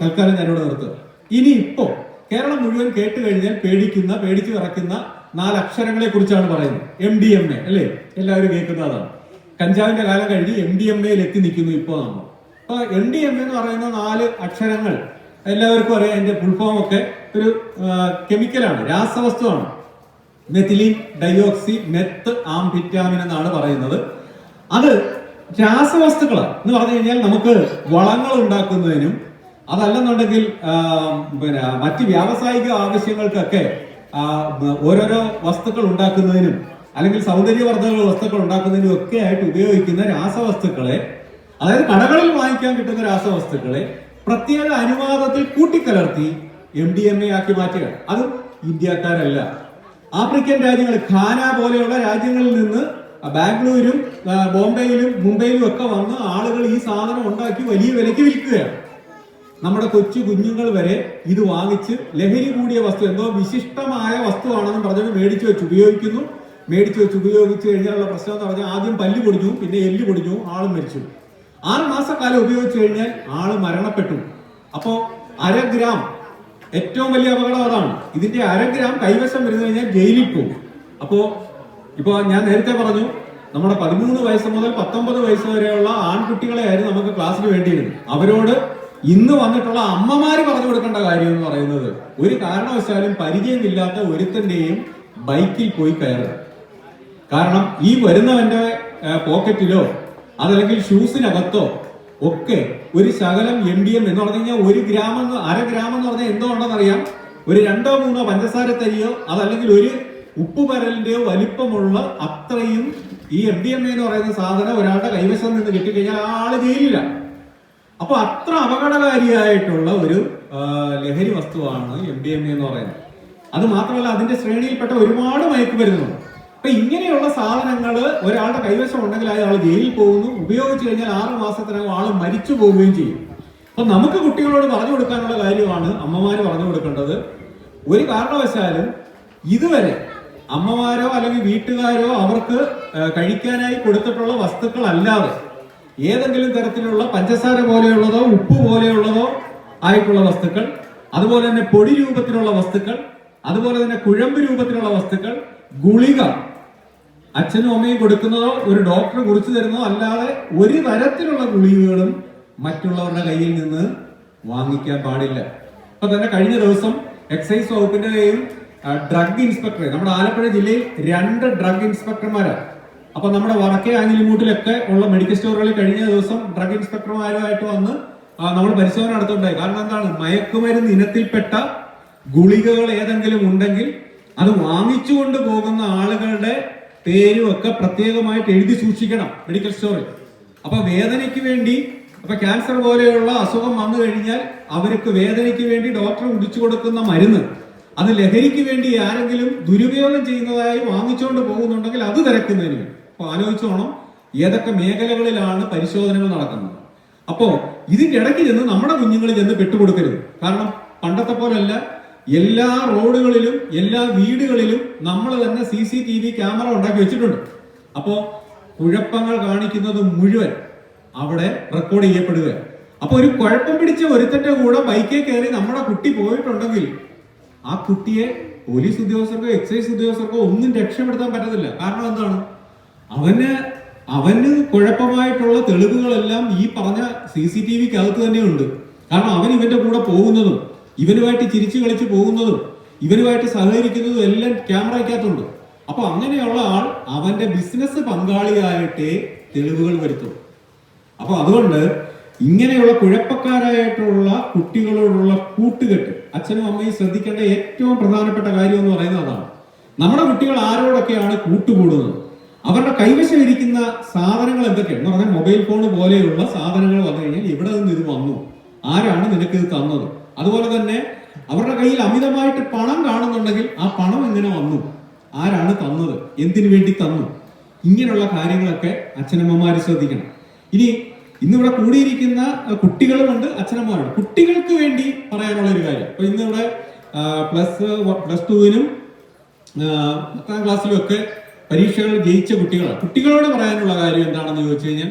തൽക്കാലം ഞാനിവിടെ നിർത്തുക ഇനി ഇപ്പോ കേരളം മുഴുവൻ കേട്ട് കഴിഞ്ഞാൽ പേടിക്കുന്ന പേടിച്ചു വിറക്കുന്ന നാല് അക്ഷരങ്ങളെ കുറിച്ചാണ് പറയുന്നത്. എം ഡി എം എ അല്ലേ? എല്ലാവരും കേൾക്കുന്ന അതാണ്. കഞ്ചാവിന്റെ കാലം കഴിഞ്ഞ് എം ഡി എം എയിൽ എത്തി നിൽക്കുന്നു ഇപ്പോൾ നമ്മൾ. അപ്പൊ എം ഡി എം എന്ന് പറയുന്ന നാല് അക്ഷരങ്ങൾ എല്ലാവർക്കും അറിയാം. അതിന്റെ ഫുൾഫോം ഒക്കെ ഒരു കെമിക്കലാണ് രാസവസ്തുവാണ്. മെത്തിലീൻ ഡയോക്സി മെത്ത് ആംഫിറ്റാമിൻ എന്നാണ് പറയുന്നത്. അത് രാസവസ്തുക്കളാണ്. എന്ന് പറഞ്ഞു കഴിഞ്ഞാൽ നമുക്ക് വളങ്ങൾ ഉണ്ടാക്കുന്നതിനും അതല്ലെന്നുണ്ടെങ്കിൽ പിന്നെ മറ്റ് വ്യാവസായിക ആവശ്യങ്ങൾക്കൊക്കെ ഓരോരോ വസ്തുക്കൾ ഉണ്ടാക്കുന്നതിനും അല്ലെങ്കിൽ സൗന്ദര്യവർദ്ധക വസ്തുക്കൾ ഉണ്ടാക്കുന്നതിനും ഒക്കെ ആയിട്ട് ഉപയോഗിക്കുന്ന രാസവസ്തുക്കളെ അതായത് കടകളിൽ വാങ്ങിക്കാൻ കിട്ടുന്ന രാസവസ്തുക്കളെ പ്രത്യേക അനുവാദത്തിൽ കൂട്ടിക്കലർത്തി എം ഡി എം എ ആക്കി മാറ്റുക അതും ഇന്ത്യക്കാരല്ല. ആഫ്രിക്കൻ രാജ്യങ്ങൾ ഖാന പോലെയുള്ള രാജ്യങ്ങളിൽ നിന്ന് ബാംഗ്ലൂരും ബോംബെയിലും മുംബൈയിലും ഒക്കെ വന്ന് ആളുകൾ ഈ സാധനം ഉണ്ടാക്കി വലിയ വിലയ്ക്ക് വിൽക്കുകയാണ്. നമ്മുടെ കൊച്ചു കുഞ്ഞുങ്ങൾ വരെ ഇത് വാങ്ങിച്ച് ലഹരി കൂടിയ വസ്തു എന്തോ വിശിഷ്ടമായ വസ്തുവാണെന്ന് പറഞ്ഞിട്ട് മേടിച്ചു വെച്ച് ഉപയോഗിക്കുന്നു. മേടിച്ചു വെച്ച് ഉപയോഗിച്ച് കഴിഞ്ഞാലുള്ള പ്രശ്നം എന്ന് പറഞ്ഞാൽ ആദ്യം പല്ല് പൊടിഞ്ഞു പിന്നെ എല്ല് പൊടിഞ്ഞു ആൾ മരിച്ചു. ആറ് മാസക്കാലം ഉപയോഗിച്ചു കഴിഞ്ഞാൽ ആൾ മരണപ്പെട്ടു. അപ്പോ അര ഗ്രാം ഏറ്റവും വലിയ അപകടം അതാണ്. ഇതിന്റെ അര ഗ്രാം കൈവശം വരുന്നു കഴിഞ്ഞാൽ ജയിലിൽ പോകും. അപ്പോ ഇപ്പോ ഞാൻ നേരത്തെ പറഞ്ഞു നമ്മുടെ പതിമൂന്ന് വയസ്സ് മുതൽ പത്തൊമ്പത് വയസ്സ് വരെയുള്ള ആൺകുട്ടികളെ ആയിരുന്നു നമുക്ക് ക്ലാസ്സിൽ വേണ്ടിയിരുന്നത്. അവരോട് ഇന്ന് വന്നിട്ടുള്ള അമ്മമാര് പറഞ്ഞു കൊടുക്കേണ്ട കാര്യം എന്ന് പറയുന്നത് ഒരു കാരണവശാലും പരിചയമില്ലാത്ത ഒരുത്തന്റെയും ബൈക്കിൽ പോയി കയറുക. കാരണം ഈ വരുന്നവന്റെ പോക്കറ്റിലോ അതല്ലെങ്കിൽ ഷൂസിനകത്തോ ഒക്കെ ഒരു ശകലം എം ഡി എം എന്ന് പറഞ്ഞു കഴിഞ്ഞാൽ ഒരു ഗ്രാമം അര ഗ്രാമം എന്ന് പറഞ്ഞാൽ എന്തോ ഉണ്ടെന്നറിയാം ഒരു രണ്ടോ മൂന്നോ പഞ്ചസാര തരിയോ അതല്ലെങ്കിൽ ഒരു ഉപ്പുപരലിന്റെയോ വലിപ്പമുള്ള അത്രയും ഈ എം ഡി എം എന്ന് പറയുന്ന സാധനം ഒരാളുടെ കൈവശം നിന്ന് കിട്ടിക്കഴിഞ്ഞാൽ ആൾ ജയിലില്ല അപ്പൊ അത്ര അപകടകാരിയായിട്ടുള്ള ഒരു ലഹരി വസ്തുവാണ് എം ഡി എം എന്ന് പറയുന്നത്. അത് മാത്രമല്ല അതിന്റെ ശ്രേണിയിൽപ്പെട്ട ഒരുപാട് മയക്കുമരുന്നുണ്ട് അപ്പൊ ഇങ്ങനെയുള്ള സാധനങ്ങൾ ഒരാളുടെ കൈവശം ഉണ്ടെങ്കിൽ അയാൾ ജയിലിൽ പോകുന്നു ഉപയോഗിച്ചു കഴിഞ്ഞാൽ ആറ് മാസത്തിനകം ആൾ മരിച്ചു പോവുകയും ചെയ്യും. അപ്പൊ നമുക്ക് കുട്ടികളോട് പറഞ്ഞു കൊടുക്കാനുള്ള കാര്യമാണ് അമ്മമാര് പറഞ്ഞു കൊടുക്കേണ്ടത്. ഒരു കാരണവശാലും ഇതുവരെ അമ്മമാരോ അല്ലെങ്കിൽ വീട്ടുകാരോ അവർക്ക് കഴിക്കാനായി കൊടുത്തിട്ടുള്ള വസ്തുക്കൾ അല്ലാതെ ഏതെങ്കിലും തരത്തിലുള്ള പഞ്ചസാര പോലെയുള്ളതോ ഉപ്പ് പോലെയുള്ളതോ ആയിട്ടുള്ള വസ്തുക്കൾ അതുപോലെ തന്നെ പൊടി രൂപത്തിലുള്ള വസ്തുക്കൾ അതുപോലെ തന്നെ കുഴമ്പ് രൂപത്തിലുള്ള വസ്തുക്കൾ ഗുളിക അച്ഛനും അമ്മയും കൊടുക്കുന്നതോ ഒരു ഡോക്ടർ കുറിച്ചു തരുന്നതോ അല്ലാതെ ഒരു തരത്തിലുള്ള ഗുളികകളും മറ്റുള്ളവരുടെ കയ്യിൽ നിന്ന് വാങ്ങിക്കാൻ പാടില്ല. ഇപ്പൊ തന്നെ കഴിഞ്ഞ ദിവസം എക്സൈസ് വകുപ്പിന്റെയും ഡ്രഗ് ഇൻസ്പെക്ടറെ നമ്മുടെ ആലപ്പുഴ ജില്ലയിൽ രണ്ട് ഡ്രഗ് ഇൻസ്പെക്ടർമാരാണ് അപ്പൊ നമ്മുടെ വടക്കേ ആങ്ങിലിമൂട്ടിലൊക്കെ ഉള്ള മെഡിക്കൽ സ്റ്റോറുകളിൽ കഴിഞ്ഞ ദിവസം ഡ്രഗ് ഇൻസ്പെക്ടർമാരുമായിട്ട് വന്ന് നമ്മൾ പരിശോധന നടത്തുണ്ടായി കാരണം എന്താണ്? മയക്കുമരുന്ന് ഇനത്തിൽപ്പെട്ട ഗുളികകൾ ഏതെങ്കിലും ഉണ്ടെങ്കിൽ അത് വാങ്ങിച്ചുകൊണ്ട് പോകുന്ന ആളുകളുടെ പേരും ഒക്കെ പ്രത്യേകമായിട്ട് എഴുതി സൂക്ഷിക്കണം മെഡിക്കൽ സ്റ്റോറിൽ. അപ്പൊ വേദനയ്ക്ക് വേണ്ടി അപ്പൊ ക്യാൻസർ പോലെയുള്ള അസുഖം വന്നു കഴിഞ്ഞാൽ അവർക്ക് വേദനയ്ക്ക് വേണ്ടി ഡോക്ടർ കുടിച്ചു കൊടുക്കുന്ന മരുന്ന് അത് ലഹരിക്ക് വേണ്ടി ആരെങ്കിലും ദുരുപയോഗം ചെയ്യുന്നതായി വാങ്ങിച്ചുകൊണ്ട് പോകുന്നുണ്ടെങ്കിൽ അത് തിരക്കുന്നതിന് വേണ്ടി. അപ്പൊ ആലോചിച്ചോണം ഏതൊക്കെ മേഖലകളിലാണ് പരിശോധനകൾ നടക്കുന്നത്. അപ്പോ ഇതിന്റെ ഇടയ്ക്ക് ചെന്ന് നമ്മുടെ കുഞ്ഞുങ്ങൾ ചെന്ന് പെട്ടുകൊടുക്കരുത്. കാരണം പണ്ടത്തെ പോലല്ല എല്ലാ റോഡുകളിലും എല്ലാ വീടുകളിലും നമ്മൾ തന്നെ C C T V camera ഉണ്ടാക്കി വെച്ചിട്ടുണ്ട്. അപ്പോ കുഴപ്പങ്ങൾ കാണിക്കുന്നത് മുഴുവൻ അവിടെ റെക്കോർഡ് ചെയ്യപ്പെടുക അപ്പൊ ഒരു കുഴപ്പം പിടിച്ച ഒരുത്തന്റെ കൂടെ ബൈക്കിൽ കയറി നമ്മുടെ കുട്ടി പോയിട്ടുണ്ടെങ്കിൽ ആ കുട്ടിയെ പോലീസ് ഉദ്യോഗസ്ഥർക്കോ എക്സൈസ് ഉദ്യോഗസ്ഥർക്കോ ഒന്നും രക്ഷപ്പെടുത്താൻ പറ്റത്തില്ല. കാരണം എന്താണ്? അവന് അവന് കുഴപ്പമായിട്ടുള്ള തെളിവുകളെല്ലാം ഈ പറഞ്ഞ സി സി ടി വിക്ക് അകത്ത് തന്നെയുണ്ട്. കാരണം അവൻ ഇവന്റെ കൂടെ പോകുന്നതും ഇവനുമായിട്ട് ചിരിച്ചു കളിച്ച് പോകുന്നതും ഇവനുമായിട്ട് സഹകരിക്കുന്നതും എല്ലാം ക്യാമറയ്ക്കകത്തുണ്ട്. അപ്പൊ അങ്ങനെയുള്ള ആൾ അവന്റെ ബിസിനസ് പങ്കാളിയായിട്ടേ തെളിവുകൾ വരുത്തും അപ്പൊ അതുകൊണ്ട് ഇങ്ങനെയുള്ള കുഴപ്പക്കാരായിട്ടുള്ള കുട്ടികളോടുള്ള കൂട്ടുകെട്ട് അച്ഛനും അമ്മയും ശ്രദ്ധിക്കേണ്ട ഏറ്റവും പ്രധാനപ്പെട്ട കാര്യം എന്ന് പറയുന്നത് അതാണ്. നമ്മുടെ കുട്ടികൾ ആരോടൊക്കെയാണ് കൂട്ടുകൂടുന്നത്? അവരുടെ കൈവശം ഇരിക്കുന്ന സാധനങ്ങൾ എന്തൊക്കെയാണ് എന്ന് പറഞ്ഞാൽ മൊബൈൽ ഫോൺ പോലെയുള്ള സാധനങ്ങൾ വന്നു കഴിഞ്ഞാൽ ഇവിടെ നിന്ന് ഇത് വന്നു. ആരാണ് നിനക്ക് ഇത് തന്നത്? അതുപോലെ തന്നെ അവരുടെ കയ്യിൽ അമിതമായിട്ട് പണം കാണുന്നുണ്ടെങ്കിൽ ആ പണം എങ്ങനെ വന്നു? ആരാണ് തന്നത്? എന്തിനു വേണ്ടി തന്നു? ഇങ്ങനെയുള്ള കാര്യങ്ങളൊക്കെ അച്ഛനമ്മമാര് ശ്രദ്ധിക്കണം. ഇനി ഇന്നിവിടെ കൂടിയിരിക്കുന്ന കുട്ടികളുമുണ്ട് അച്ഛനമ്മമാരുണ്ട്. കുട്ടികൾക്ക് വേണ്ടി പറയാനുള്ള ഒരു കാര്യം. ഇപ്പൊ ഇന്നിവിടെ പ്ലസ് പ്ലസ് ടുവിനും പത്താം ക്ലാസ്സിലും ഒക്കെ പരീക്ഷകൾ ജയിച്ച കുട്ടികളാണ്. കുട്ടികളോട് പറയാനുള്ള കാര്യം എന്താണെന്ന് ചോദിച്ചു കഴിഞ്ഞാൽ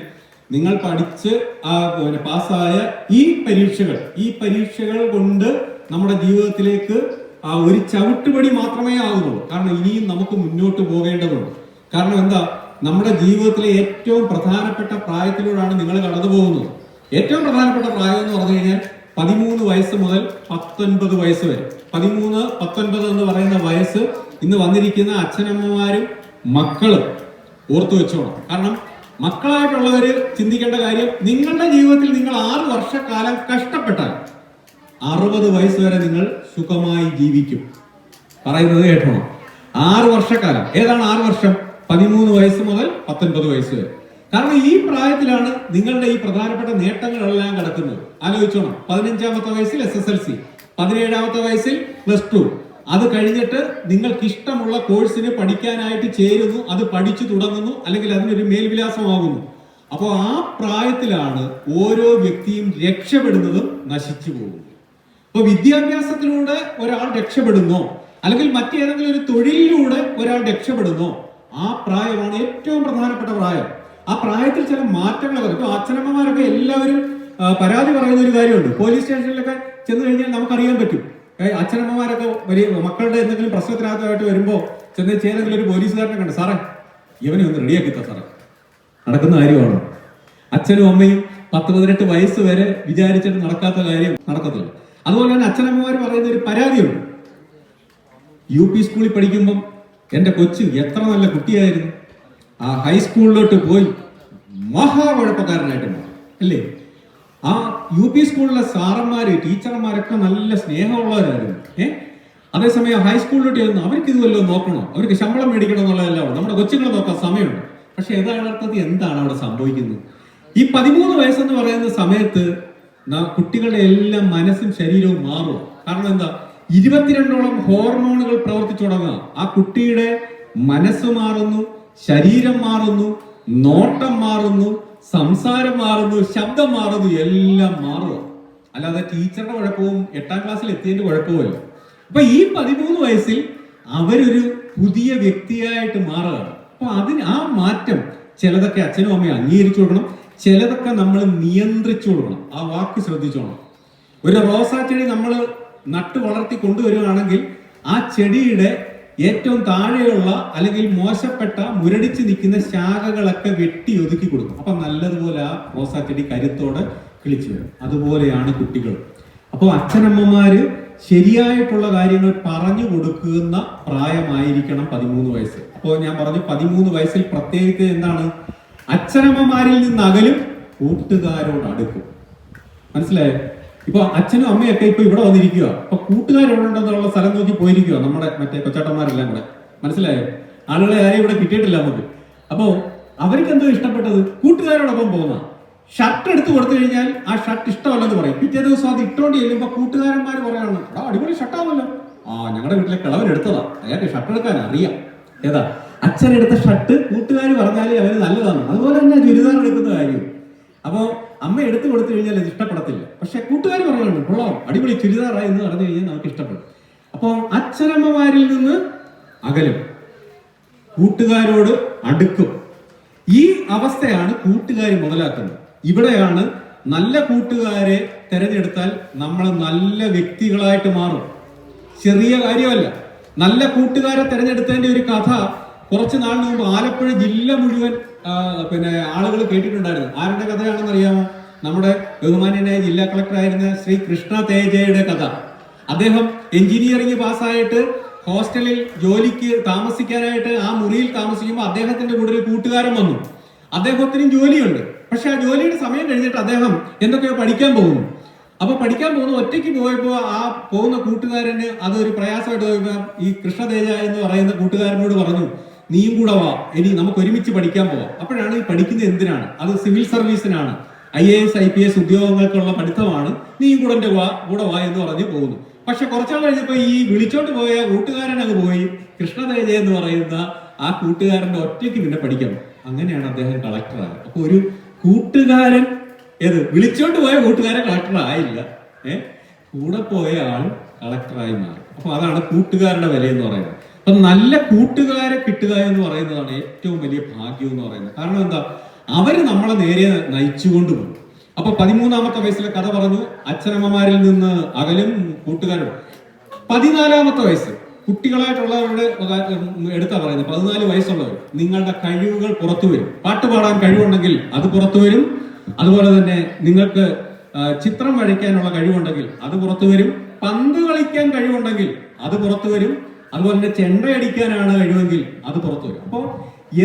നിങ്ങൾ പഠിച്ച് ആ പിന്നെ പാസ്സായ ഈ പരീക്ഷകൾ ഈ പരീക്ഷകൾ കൊണ്ട് നമ്മുടെ ജീവിതത്തിലേക്ക് ആ ഒരു ചവിട്ടുപടി മാത്രമേ ആകുന്നുള്ളൂ കാരണം ഇനിയും നമുക്ക് മുന്നോട്ട് പോകേണ്ടതുണ്ട്. കാരണം എന്താ? നമ്മുടെ ജീവിതത്തിലെ ഏറ്റവും പ്രധാനപ്പെട്ട പ്രായത്തിലൂടെയാണ് നിങ്ങൾ കടന്നു പോകുന്നത്. ഏറ്റവും പ്രധാനപ്പെട്ട പ്രായം എന്ന് പറഞ്ഞു കഴിഞ്ഞാൽ പതിമൂന്ന് വയസ്സ് മുതൽ പത്തൊൻപത് വയസ്സ് വരെ. പതിമൂന്ന് പത്തൊൻപത് എന്ന് പറയുന്ന വയസ്സ് ഇന്ന് വന്നിരിക്കുന്ന അച്ഛനമ്മമാരും മക്കളും ഓർത്തു വെച്ചോണം. കാരണം മക്കളായിട്ടുള്ളവര് ചിന്തിക്കേണ്ട കാര്യം നിങ്ങളുടെ ജീവിതത്തിൽ നിങ്ങൾ ആറ് വർഷക്കാലം കഷ്ടപ്പെട്ടാൽ അറുപത് വയസ്സ് വരെ നിങ്ങൾ സുഖമായി ജീവിക്കും. പറയുന്നത് കേട്ടോ ആറ് വർഷക്കാലം. ഏതാണ് ആറ് വർഷം? പതിമൂന്ന് വയസ്സ് മുതൽ പത്തൊൻപത് വയസ്സ് വരെ. കാരണം ഈ പ്രായത്തിലാണ് നിങ്ങളുടെ ഈ പ്രധാനപ്പെട്ട നേട്ടങ്ങളെല്ലാം കിടക്കുന്നത്. ആലോചിച്ചോണം. പതിനഞ്ചാമത്തെ വയസ്സിൽ എസ് എസ് എൽ സി പതിനേഴാമത്തെ വയസ്സിൽ പ്ലസ് ടു അത് കഴിഞ്ഞിട്ട് നിങ്ങൾക്ക് ഇഷ്ടമുള്ള കോഴ്സിന് പഠിക്കാനായിട്ട് ചേരുന്നു അത് പഠിച്ചു തുടങ്ങുന്നു അല്ലെങ്കിൽ അതിനൊരു മേൽവിലാസമാകുന്നു. അപ്പോൾ ആ പ്രായത്തിലാണ് ഓരോ വ്യക്തിയും രക്ഷപ്പെടുന്നതും നശിച്ചു പോകുന്നത്. അപ്പൊ വിദ്യാഭ്യാസത്തിലൂടെ ഒരാൾ രക്ഷപ്പെടുന്നോ അല്ലെങ്കിൽ മറ്റേതെങ്കിലും ഒരു തൊഴിലിലൂടെ ഒരാൾ രക്ഷപ്പെടുന്നോ ആ പ്രായമാണ് ഏറ്റവും പ്രധാനപ്പെട്ട പ്രായം. ആ പ്രായത്തിൽ ചില മാറ്റങ്ങൾ വരും. ഇപ്പൊ അച്ഛനമ്മമാരൊക്കെ എല്ലാവരും പരാതി പറയുന്ന ഒരു കാര്യമുണ്ട്. പോലീസ് സ്റ്റേഷനിലൊക്കെ ചെന്ന് കഴിഞ്ഞാൽ നമുക്കറിയാൻ പറ്റും. അച്ഛനമ്മമാരൊക്കെ വലിയ മക്കളുടെ എന്തെങ്കിലും പ്രശ്നത്തിനകത്തായിട്ട് വരുമ്പോ ചെന്ന് ഏതെങ്കിലും ഒരു പോലീസുകാരനെ കണ്ട് സാറേ ഇവനെ ഒന്ന് റെഡിയാക്കിത്ത സാറേ. നടക്കുന്ന കാര്യമാണ്? അച്ഛനും അമ്മയും പത്ത് പതിനെട്ട് വയസ്സ് വരെ വിചാരിച്ചിട്ട് നടക്കാത്ത കാര്യം നടക്കത്തില്ല. അതുപോലെ തന്നെ അച്ഛനമ്മമാർ പറയുന്ന ഒരു പരാതിയുണ്ട്. യു പി സ്കൂളിൽ പഠിക്കുമ്പം എന്റെ കൊച്ചു എത്ര നല്ല കുട്ടിയായിരുന്നു. ആ ഹൈസ്കൂളിലോട്ട് പോയി മഹാകുഴപ്പക്കാരനായിട്ട് മാറി. അല്ലേ? ആ യു പി സ്കൂളിലെ സാറന്മാര് ടീച്ചർമാരൊക്കെ നല്ല സ്നേഹമുള്ളവരായിരുന്നു. ഏഹ് അതേസമയം ഹൈസ്കൂളിലോട്ട് ചെന്ന് അവർക്ക് ഇത് വല്ലതും നോക്കണോ? അവർക്ക് ശമ്പളം മേടിക്കണം എന്നുള്ളതല്ല നമ്മുടെ കൊച്ചുങ്ങളെ നോക്കാൻ സമയമുണ്ട്. പക്ഷെ യഥാർത്ഥത്തിൽ എന്താണ് അവിടെ സംഭവിക്കുന്നത്? ഈ പതിമൂന്ന് വയസ്സെന്ന് പറയുന്ന സമയത്ത് കുട്ടികളുടെ എല്ലാം മനസ്സും ശരീരവും മാറും. കാരണം എന്താ? ഇരുപത്തിരണ്ടോളം ഹോർമോണുകൾ പ്രവർത്തിച്ചു തുടങ്ങുക. ആ കുട്ടിയുടെ മനസ്സ് മാറുന്നു ശരീരം മാറുന്നു നോട്ടം മാറുന്നു സംസാരം മാറുന്നു ശബ്ദം മാറുന്നു എല്ലാം മാറുക. അല്ലാതെ ടീച്ചറുടെ കുഴപ്പവും എട്ടാം ക്ലാസ്സിൽ എത്തിയതിന്റെ കുഴപ്പവുമല്ല അപ്പൊ ഈ പതിമൂന്ന് വയസ്സിൽ അവരൊരു പുതിയ വ്യക്തിയായിട്ട് മാറുകയാണ്. അപ്പൊ അതിന് ആ മാറ്റം ചിലതൊക്കെ അച്ഛനും അമ്മയും അംഗീകരിച്ചു കൊടുക്കണം ചിലതൊക്കെ നമ്മൾ നിയന്ത്രിച്ചു കൊടുക്കണം. ആ വാക്ക് ശ്രദ്ധിച്ചോണം. ഒരു റോസാ ചെടി നമ്മൾ നട്ടു വളർത്തി കൊണ്ടുവരികയാണെങ്കിൽ ആ ചെടിയുടെ ഏറ്റവും താഴെയുള്ള അല്ലെങ്കിൽ മോശപ്പെട്ട മുരടിച്ച് നിൽക്കുന്ന ശാഖകളൊക്കെ വെട്ടി ഒതുക്കി കൊടുക്കും. അപ്പൊ നല്ലതുപോലെ ആ റോസാ ചെടി കരുത്തോടെ കിളിച്ചു വരും. അതുപോലെയാണ് കുട്ടികൾ അപ്പോൾ അച്ഛനമ്മമാര് ശരിയായിട്ടുള്ള കാര്യങ്ങൾ പറഞ്ഞു കൊടുക്കുന്ന പ്രായമായിരിക്കണം പതിമൂന്ന് വയസ്സ്. അപ്പോൾ ഞാൻ പറഞ്ഞു പതിമൂന്ന് വയസ്സിൽ പ്രത്യേകിച്ച് എന്താണ്? അച്ഛനമ്മമാരിൽ നിന്ന് അകലും കൂട്ടുകാരോട് അടുക്കും. മനസ്സിലായോ? ഇപ്പൊ അച്ഛനും അമ്മയൊക്കെ ഇപ്പൊ ഇവിടെ വന്നിരിക്കുക അപ്പൊ കൂട്ടുകാരുണ്ടെന്നുള്ള സ്ഥലം നോക്കി പോയിരിക്കുക നമ്മുടെ മറ്റേ കൊച്ചാട്ടന്മാരെല്ലാം കൂടെ. മനസ്സിലായോ? ആളുകളെ ആരെയും ഇവിടെ കിട്ടിയിട്ടില്ല നമുക്ക്. അപ്പോ അവർക്ക് എന്തോ ഇഷ്ടപ്പെട്ടത്? കൂട്ടുകാരോടൊപ്പം പോകുന്ന. ഷർട്ട് എടുത്ത് കൊടുത്തു കഴിഞ്ഞാൽ ആ ഷർട്ട് ഇഷ്ടമല്ലെന്ന് പറയും. പിറ്റേ ദിവസം അത് ഇട്ടോണ്ട് ചെല്ലുമ്പോ കൂട്ടുകാരന്മാർ പറയാണ് എടാ അടിപൊളി ഷർട്ടാവല്ലോ ആ ഞങ്ങളുടെ വീട്ടിലെ കിളവൻ എടുത്തതാ. അയാൾക്ക് ഷർട്ട് എടുക്കാൻ അറിയാം. ഏതാ? അച്ഛനെടുത്ത ഷർട്ട് കൂട്ടുകാർ പറഞ്ഞാലേ അവർ നല്ലതാണ് അതുപോലെ തന്നെ ചുരിദാർ എടുക്കുന്ന കാര്യം. അപ്പോ അമ്മ എടുത്തു കൊടുത്തു കഴിഞ്ഞാൽ അത് ഇഷ്ടപ്പെടത്തില്ല. പക്ഷെ കൂട്ടുകാർ പറയുന്നുണ്ട് കൊള്ളാം അടിപൊളി ചുരിദാറായി എന്ന് പറഞ്ഞു കഴിഞ്ഞാൽ നമുക്ക് ഇഷ്ടപ്പെടും. അപ്പോൾ അച്ഛനമ്മമാരിൽ നിന്ന് അകലും കൂട്ടുകാരോട് അടുക്കും. ഈ അവസ്ഥയാണ് കൂട്ടുകാർ മുതലാക്കുന്നത്. ഇവിടെയാണ് നല്ല കൂട്ടുകാരെ തെരഞ്ഞെടുത്താൽ നമ്മൾ നല്ല വ്യക്തികളായിട്ട് മാറും. ചെറിയ കാര്യമല്ല. നല്ല കൂട്ടുകാരെ തെരഞ്ഞെടുത്തതിന്റെ ഒരു കഥ കുറച്ച് നാളിന് മുമ്പ് ആലപ്പുഴ ജില്ല മുഴുവൻ പിന്നെ ആളുകൾ കേട്ടിട്ടുണ്ടായിരുന്നു. ആരുടെ കഥയാണെന്ന് അറിയാമോ? നമ്മുടെ ബഹുമാന്യനായ ജില്ലാ കളക്ടർ ആയിരുന്ന ശ്രീ കൃഷ്ണ തേജയുടെ കഥ. അദ്ദേഹം എഞ്ചിനീയറിംഗ് പാസ്സായിട്ട് ഹോസ്റ്റലിൽ ജോലിക്ക് താമസിക്കാനായിട്ട് ആ മുറിയിൽ താമസിക്കുമ്പോൾ അദ്ദേഹത്തിന്റെ കൂടെ ഒരു കൂട്ടുകാരൻ വന്നു. അദ്ദേഹത്തിനും ജോലിയുണ്ട്. പക്ഷെ ആ ജോലിയുടെ സമയം കഴിഞ്ഞിട്ട് അദ്ദേഹം എന്തൊക്കെയോ പഠിക്കാൻ പോകുന്നു. അപ്പൊ പഠിക്കാൻ പോകുന്ന ഒറ്റയ്ക്ക് പോയപ്പോ ആ പോകുന്ന കൂട്ടുകാരന് അതൊരു പ്രയാസമായിട്ട് ഈ കൃഷ്ണതേജ എന്ന് പറയുന്ന കൂട്ടുകാരനോട് പറഞ്ഞു നീയും കൂടെ വാ. ഇനി നമുക്ക് ഒരുമിച്ച് പഠിക്കാൻ പോവാം. അപ്പോഴാണ് ഈ പഠിക്കുന്നത് എന്തിനാണ്? അത് civil സർവീസിനാണ്. I A S I P S ഉദ്യോഗങ്ങൾക്കുള്ള പഠിത്തമാണ്. നീയും കൂടെ എന്റെ വാ കൂടെ വാ എന്ന് പറഞ്ഞ് പോകുന്നു. പക്ഷെ കുറച്ചാൾ കഴിഞ്ഞപ്പോൾ ഈ വിളിച്ചോണ്ട് പോയ കൂട്ടുകാരൻ അങ്ങ് പോയി. കൃഷ്ണതേജ എന്ന് പറയുന്ന ആ കൂട്ടുകാരന്റെ ഒറ്റയ്ക്ക് പിന്നെ പഠിക്കണം. അങ്ങനെയാണ് അദ്ദേഹം കളക്ടറായത്. അപ്പോൾ ഒരു കൂട്ടുകാരൻ ഏത്? വിളിച്ചോണ്ട് പോയ കൂട്ടുകാരൻ കളക്ടർ ആയില്ല ഏ? കൂടെ പോയ ആൾ കളക്ടറായി മാറി. അപ്പൊ അതാണ് കൂട്ടുകാരുടെ വില എന്ന് പറയുന്നത്. അപ്പൊ നല്ല കൂട്ടുകാരെ കിട്ടുക എന്ന് പറയുന്നതാണ് ഏറ്റവും വലിയ ഭാഗ്യം എന്ന് പറയുന്നത്. കാരണം എന്താ? അവർ നമ്മളെ നേരെ നയിച്ചുകൊണ്ട് പോകും. അപ്പൊ പതിമൂന്നാമത്തെ വയസ്സിലെ കഥ പറഞ്ഞു അച്ഛനമ്മമാരിൽ നിന്ന് അകലും കൂട്ടുകാരും. പതിനാലാമത്തെ വയസ്സ്. കുട്ടികളായിട്ടുള്ളവരുടെ എടുത്താ പറയുന്നത്. പതിനാല് വയസ്സുള്ളവർ നിങ്ങളുടെ കഴിവുകൾ പുറത്തു വരും. പാട്ട് പാടാൻ കഴിവുണ്ടെങ്കിൽ അത് പുറത്തു വരും. അതുപോലെ തന്നെ നിങ്ങൾക്ക് ചിത്രം വരയ്ക്കാനുള്ള കഴിവുണ്ടെങ്കിൽ അത് പുറത്തു വരും. പന്ത് കളിക്കാൻ കഴിവുണ്ടെങ്കിൽ അത് പുറത്തു വരും. അതുപോലെ തന്നെ ചെണ്ടയടിക്കാനാണ് കഴിവെങ്കിൽ അത് പുറത്തു വരും. അപ്പോൾ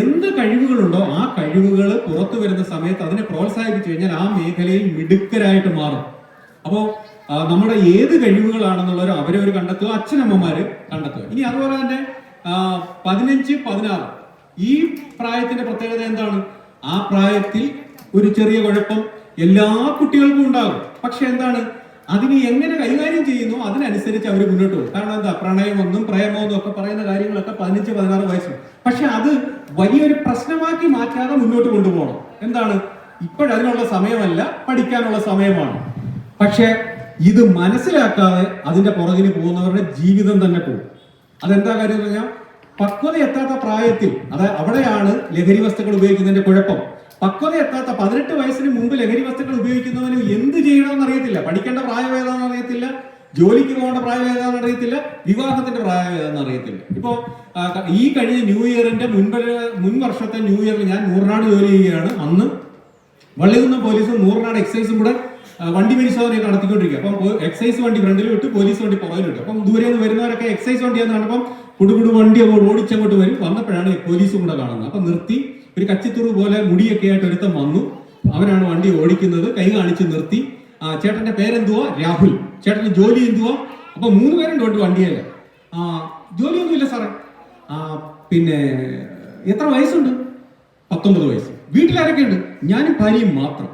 എന്ത് കഴിവുകളുണ്ടോ ആ കഴിവുകൾ പുറത്തു വരുന്ന സമയത്ത് അതിനെ പ്രോത്സാഹിപ്പിച്ചു കഴിഞ്ഞാൽ ആ മേഖലയിൽ മിടുക്കരായിട്ട് മാറും. അപ്പോൾ നമ്മുടെ ഏത് കഴിവുകളാണെന്നുള്ളവർ അവരെ ഒരു കണ്ടെത്തുക അച്ഛനമ്മമാർ കണ്ടെത്തുക. ഇനി അതുപോലെ തന്നെ പതിനഞ്ച് പതിനാറ്. ഈ പ്രായത്തിന്റെ പ്രത്യേകത എന്താണ്? ആ പ്രായത്തിൽ ഒരു ചെറിയ കുഴപ്പം എല്ലാ കുട്ടികൾക്കും ഉണ്ടാകും. പക്ഷെ എന്താണ്? അതിനെ എങ്ങനെ കൈകാര്യം ചെയ്യുന്നു അതിനനുസരിച്ച് അവർ മുന്നോട്ട് പോകും. കാരണം എന്താ? പ്രണയമൊന്നും പ്രേമമൊന്നും ഒക്കെ പറയുന്ന കാര്യങ്ങളൊക്കെ പതിനഞ്ച് പതിനാറ് വയസ്സ്. പക്ഷെ അത് വലിയൊരു പ്രശ്നമാക്കി മാറ്റാതെ മുന്നോട്ട് കൊണ്ടുപോകണം. എന്താണ്? ഇപ്പോഴതിനുള്ള സമയമല്ല പഠിക്കാനുള്ള സമയമാണ്. പക്ഷെ ഇത് മനസ്സിലാക്കാതെ അതിന്റെ പുറകിന് പോകുന്നവരുടെ ജീവിതം തന്നെ പോകും. അതെന്താ കാര്യം പറഞ്ഞാൽ പക്വത എത്താത്ത പ്രായത്തിൽ അത് അവിടെയാണ് ലഹരി വസ്തുക്കൾ ഉപയോഗിക്കുന്നതിന്റെ കുഴപ്പം. പക്വത എത്താത്ത പതിനെട്ട് വയസ്സിന് മുമ്പ് ലഹരി വസ്തുക്കൾ ഉപയോഗിക്കുന്നവന് എന്ത് ചെയ്യണമെന്ന് അറിയത്തില്ല. പഠിക്കേണ്ട പ്രായം ഏതാണെന്ന് അറിയത്തില്ല. ജോലിക്ക് പോകേണ്ട പ്രായം ഏതാണെന്ന് അറിയത്തില്ല. വിവാഹത്തിന്റെ പ്രായം ഏതാണെന്ന് അറിയത്തില്ല. ഇപ്പോ ഈ കഴിഞ്ഞ ന്യൂ ഇയറിന്റെ മുൻപ് മുൻ വർഷത്തെ ന്യൂ ഇയറിൽ ഞാൻ നൂറിനാട് ജോലി ചെയ്യുകയാണ്. അന്ന് വള്ളികുന്നം പോലീസും നൂറിനാട് എക്സൈസും കൂടെ വണ്ടി പരിശോധന നടത്തിക്കൊണ്ടിരിക്കുക അപ്പം എക്സൈസ് വണ്ടി ഫ്രണ്ടിൽ വിട്ട് പോലീസ് വണ്ടി പുറകിലിട്ട് അപ്പം ദൂരെ നിന്ന് വരുന്നവരൊക്കെ എക്സൈസ് വണ്ടിയാന്ന് കണ്ടപ്പം കുടുകുടു വണ്ടി അങ്ങോട്ട് ഓടിച്ചങ്ങോട്ട് വരും. വന്നപ്പോഴാണ് പോലീസും കൂടെ കാണുന്നത്. അപ്പം നിർത്തി ഒരു കച്ചിത്തുറു പോലെ മുടിയൊക്കെ ആയിട്ട് ഒരുത്തം വന്നു. അവനാണ് വണ്ടി ഓടിക്കുന്നത്. കൈ കാണിച്ച് നിർത്തി. ആ, ചേട്ടന്റെ പേരെന്തുവാ? രാഹുൽ. ചേട്ടന് ജോലി എന്തുവാ? അപ്പൊ മൂന്ന് പേരുണ്ട് കൊണ്ട് വണ്ടിയല്ല ആ ജോലിയൊന്നുമില്ല സാറേ. ആ പിന്നെ എത്ര വയസ്സുണ്ട്? പത്തൊമ്പത് വയസ്സ്. വീട്ടിലാരൊക്കെ ഉണ്ട് ഞാനും ഭാര്യയും മാത്രം.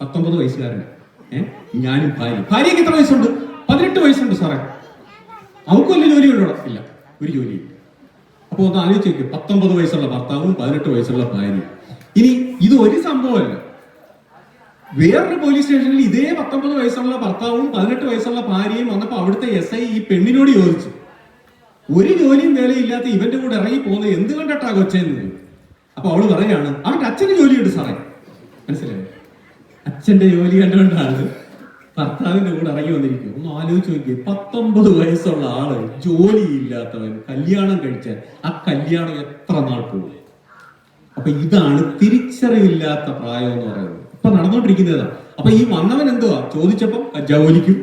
പത്തൊമ്പത് വയസ്സുകാരന്. ഏഹ് ഞാനും ഭാര്യ ഭാര്യയ്ക്ക് എത്ര വയസ്സുണ്ട്? പതിനെട്ട് വയസ്സുണ്ട് സാറേ. അവക്കും വലിയ ജോലി ഉണ്ടോ ഇല്ല. ഒരു ജോലിയില്ല. അപ്പോൾ ഒന്ന് ആലോചിച്ച് നോക്കി പത്തൊമ്പത് വയസ്സുള്ള ഭർത്താവും പതിനെട്ട് വയസ്സുള്ള ഭാര്യയും. ഇനി ഇത് ഒരു സംഭവമല്ല. വേറൊരു പോലീസ് സ്റ്റേഷനിൽ ഇതേ പത്തൊമ്പത് വയസ്സുള്ള ഭർത്താവും പതിനെട്ട് വയസ്സുള്ള ഭാര്യയും വന്നപ്പോൾ അവിടുത്തെ എസ് ഐ ഈ പെണ്ണിനോട് ചോദിച്ചു. ഒരു ജോലിയും വേലയില്ലാത്ത ഇവന്റെ കൂടെ ഇറങ്ങി പോകുന്നത് എന്ത് കണ്ടിട്ടാ കൊച്ചെന്ന്. അപ്പൊ അവൾ പറയാണ് അവന്റെ അച്ഛന് ജോലിയുണ്ട് സാറേ. മനസ്സിലായോ? അച്ഛന്റെ ജോലി കണ്ടുകൊണ്ടാണ് ഭർത്താവിന്റെ കൂടെ ഇറങ്ങി വന്നിരിക്കും ഒന്ന് ആലോചിച്ച് നോക്കിയേ പത്തൊമ്പത് വയസ്സുള്ള ആൾ ജോലിയില്ലാത്തവൻ കല്യാണം കഴിച്ചാൽ ആ കല്യാണം എത്ര നാൾ പോകും? അപ്പൊ ഇതാണ് തിരിച്ചറിവില്ലാത്ത പ്രായം എന്ന് പറയുന്നത്. ഇപ്പൊ നടന്നുകൊണ്ടിരിക്കുന്നതാ അപ്പൊ ഈ വന്നവൻ എന്തുവാ? ചോദിച്ചപ്പം ജോലിക്കും